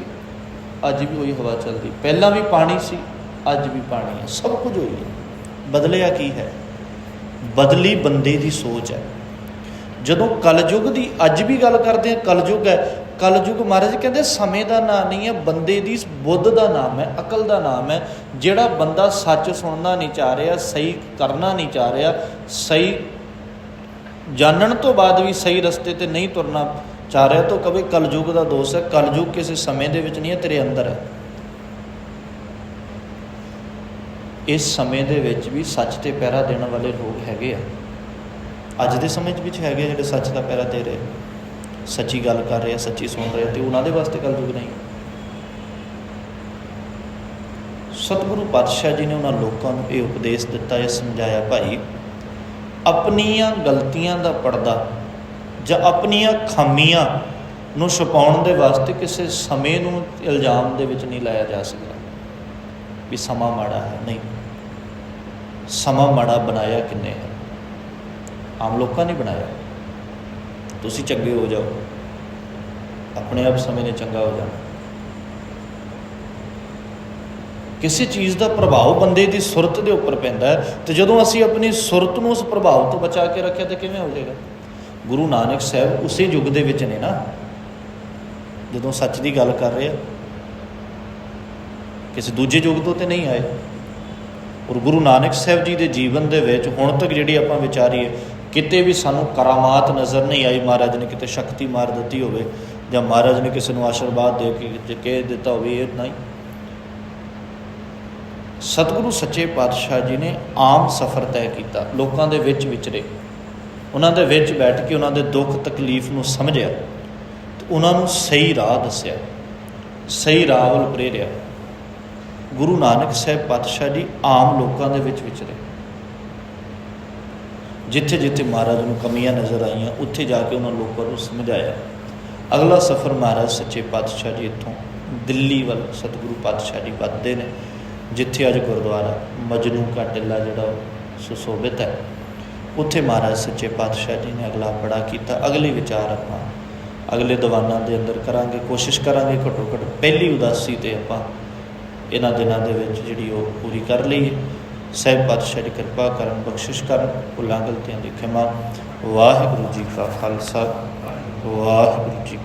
ਅੱਜ ਵੀ ਉਹੀ ਹਵਾ ਚੱਲਦੀ। ਪਹਿਲਾਂ ਵੀ ਪਾਣੀ ਸੀ, ਅੱਜ ਵੀ ਪਾਣੀ ਹੈ। ਸਭ ਕੁਝ ਉਹੀ ਹੈ। ਬਦਲਿਆ ਕੀ ਹੈ? ਬਦਲੀ ਬੰਦੇ ਦੀ ਸੋਚ ਹੈ। ਜਦੋਂ ਕਲਯੁਗ ਦੀ ਅੱਜ ਵੀ ਗੱਲ ਕਰਦੇ ਹਾਂ, ਕਲਯੁਗ ਹੈ। ਕਲਯੁਗ ਮਹਾਰਾਜ ਕਹਿੰਦੇ, ਸਮੇਂ ਦਾ ਨਾਮ ਨਹੀਂ ਹੈ, ਬੰਦੇ ਦੀ ਬੁੱਧ ਦਾ ਨਾਮ ਹੈ, ਅਕਲ ਦਾ ਨਾਮ ਹੈ। ਜਿਹੜਾ ਬੰਦਾ ਸੱਚ ਸੁਣਨਾ ਨਹੀਂ ਚਾਹ ਰਿਹਾ, ਸਹੀ ਕਰਨਾ ਨਹੀਂ ਚਾਹ ਰਿਹਾ, ਸਹੀ ਜਾਣਨ ਤੋਂ ਬਾਅਦ ਵੀ ਸਹੀ ਰਸਤੇ ਤੇ ਨਹੀਂ ਤੁਰਨਾ ਚਾਹ ਰਿਹਾ, ਤਾਂ ਕਵੇ, ਕਲਯੁਗ ਦਾ ਦੋਸ਼ ਹੈ, ਕਲਯੁਗ ਕਿਸੇ ਸਮੇਂ ਦੇ ਵਿੱਚ ਨਹੀਂ ਹੈ, ਤੇਰੇ ਅੰਦਰ ਹੈ। ਇਸ ਸਮੇਂ ਦੇ ਵਿੱਚ ਵੀ ਸੱਚ ਤੇ ਪਹਿਰਾ ਦੇਣ ਵਾਲੇ ਲੋਕ ਹੈਗੇ ਆ। ਅੱਜ ਦੇ ਸਮੇਂ ਵਿੱਚ ਹੈਗੇ ਆ ਜਿਹੜੇ ਸੱਚ ਦਾ ਪਹਿਰਾ ਦੇ ਰਹੇ। ਸੱਚੀ ਗੱਲ ਕਰ ਰਹੇ ਆ, ਸੱਚੀ ਸੁਣ ਰਹੇ ਤੇ ਉਹਨਾਂ ਦੇ ਵਾਸਤੇ ਕਲਯੁਗ ਨਹੀਂ। ਸਤਿਗੁਰੂ ਪਾਤਸ਼ਾਹ ਜੀ ਨੇ ਉਹਨਾਂ ਲੋਕਾਂ ਨੂੰ ਇਹ ਉਪਦੇਸ਼ ਦਿੱਤਾ, ਇਹ ਸਮਝਾਇਆ, ਭਾਈ ਆਪਣੀਆਂ ਗਲਤੀਆਂ ਦਾ ਪਰਦਾ ਜਾਂ ਆਪਣੀਆਂ ਖਾਮੀਆਂ ਨੂੰ ਛੁਪਾਉਣ ਦੇ ਵਾਸਤੇ ਕਿਸੇ ਸਮੇਂ ਨੂੰ ਇਲਜ਼ਾਮ ਦੇ ਵਿੱਚ ਨਹੀਂ ਲਾਇਆ ਜਾ ਸਕਦਾ। ਵੀ ਸਮਾਂ ਮਾੜਾ ਹੈ, ਨਹੀਂ। ਸਮਾਂ ਮਾੜਾ ਬਣਾਇਆ ਕਿੰਨੇ ਹੈ? ਆਮ ਲੋਕਾਂ ਨੇ ਬਣਾਇਆ। ਤੁਸੀਂ ਚੰਗੇ ਹੋ ਜਾਓ। ਆਪਣੇ ਆਪ ਸਮੇਂ ਨੇ ਚੰਗਾ ਹੋ ਜਾਣਾ। ਕਿਸੇ ਚੀਜ਼ ਦਾ ਪ੍ਰਭਾਵ ਬੰਦੇ ਦੀ ਸੁਰਤ ਦੇ ਉੱਪਰ ਪੈਂਦਾ ਹੈ ਤੇ ਜਦੋਂ ਅਸੀਂ ਆਪਣੀ ਸੁਰਤ ਨੂੰ ਉਸ ਪ੍ਰਭਾਵ ਤੋਂ ਬਚਾ ਕੇ ਰੱਖਿਆ ਤਾਂ ਕਿਵੇਂ ਹੋ ਜਾਏਗਾ? ਗੁਰੂ ਨਾਨਕ ਸਾਹਿਬ ਉਸੇ ਯੁੱਗ ਦੇ ਵਿੱਚ ਨੇ ਨਾ, ਜਦੋਂ ਸੱਚ ਦੀ ਗੱਲ ਕਰ ਰਹੇ ਆ, ਕਿਸੇ ਦੂਜੇ ਯੁੱਗ ਤੋਂ ਤੇ ਨਹੀਂ ਆਏ। ਔਰ ਗੁਰੂ ਨਾਨਕ ਸਾਹਿਬ ਜੀ ਦੇ ਜੀਵਨ ਦੇ ਵਿੱਚ ਹੁਣ ਤੱਕ ਜਿਹੜੀ ਆਪਾਂ ਵਿਚਾਰੀਏ, ਕਿਤੇ ਵੀ ਸਾਨੂੰ ਕਰਾਮਾਤ ਨਜ਼ਰ ਨਹੀਂ ਆਈ ਮਹਾਰਾਜ ਨੇ ਕਿਤੇ ਸ਼ਕਤੀ ਮਾਰ ਦਿੱਤੀ ਹੋਵੇ ਜਾਂ ਮਹਾਰਾਜ ਨੇ ਕਿਸੇ ਨੂੰ ਆਸ਼ੀਰਵਾਦ ਦੇ ਕੇ ਕਹਿ ਦਿੱਤਾ ਹੋਵੇ, ਇਹ ਨਹੀਂ। ਸਤਿਗੁਰੂ ਸੱਚੇ ਪਾਤਸ਼ਾਹ ਜੀ ਨੇ ਆਮ ਸਫ਼ਰ ਤੈਅ ਕੀਤਾ, ਲੋਕਾਂ ਦੇ ਵਿੱਚ ਵਿਚਰੇ। ਉਹਨਾਂ ਦੇ ਵਿੱਚ ਬੈਠ ਕੇ ਉਹਨਾਂ ਦੇ ਦੁੱਖ ਤਕਲੀਫ ਨੂੰ ਸਮਝਿਆ ਤੇ ਉਹਨਾਂ ਨੂੰ ਸਹੀ ਰਾਹ ਦੱਸਿਆ, ਸਹੀ ਰਾਹ ਵੱਲ ਪ੍ਰੇਰਿਆ। ਗੁਰੂ ਨਾਨਕ ਸਾਹਿਬ ਪਾਤਸ਼ਾਹ ਜੀ ਆਮ ਲੋਕਾਂ ਦੇ ਵਿੱਚ ਵਿਚਰੇ। ਜਿੱਥੇ ਜਿੱਥੇ ਮਹਾਰਾਜ ਨੂੰ ਕਮੀਆਂ ਨਜ਼ਰ ਆਈਆਂ, ਉੱਥੇ ਜਾ ਕੇ ਉਹਨਾਂ ਲੋਕਾਂ ਨੂੰ ਸਮਝਾਇਆ। ਅਗਲਾ ਸਫ਼ਰ ਮਹਾਰਾਜ ਸੱਚੇ ਪਾਤਸ਼ਾਹ ਜੀ ਇੱਥੋਂ ਦਿੱਲੀ ਵੱਲ ਸਤਿਗੁਰੂ ਪਾਤਸ਼ਾਹ ਜੀ ਵੱਧਦੇ ਨੇ। ਜਿੱਥੇ ਅੱਜ ਗੁਰਦੁਆਰਾ ਮਜਨੂ ਕਾ ਟਿੱਲਾ ਜਿਹੜਾ ਉਹ ਸੁਸ਼ੋਭਿਤ ਹੈ। ਉੱਥੇ ਮਹਾਰਾਜ ਸੱਚੇ ਪਾਤਸ਼ਾਹ ਜੀ ਨੇ ਅਗਲਾ ਪੜਾ ਕੀਤਾ। ਅਗਲੇ ਵਿਚਾਰ ਆਪਾਂ ਅਗਲੇ ਦੀਵਾਨਾਂ ਦੇ ਅੰਦਰ ਕਰਾਂਗੇ, ਕੋਸ਼ਿਸ਼ ਕਰਾਂਗੇ ਘੱਟੋ ਘੱਟ ਪਹਿਲੀ ਉਦਾਸੀ ਤੇ ਆਪਾਂ ਇਹਨਾਂ ਦਿਨਾਂ ਦੇ ਵਿੱਚ ਜਿਹੜੀ ਉਹ ਪੂਰੀ ਕਰ ਲਈਏ। ਸਹਿਬ ਪਾਤਸ਼ਾਹ ਦੀ ਕਿਰਪਾ ਕਰਨ, ਬਖਸ਼ਿਸ਼ ਕਰਨ ਭੁੱਲਾਂ ਗਲਤੀਆਂ ਦੀ ਖਿਮਾ। ਵਾਹਿਗੁਰੂ ਜੀ ਕਾ ਖਾਲਸਾ, ਵਾਹਿਗੁਰੂ ਜੀ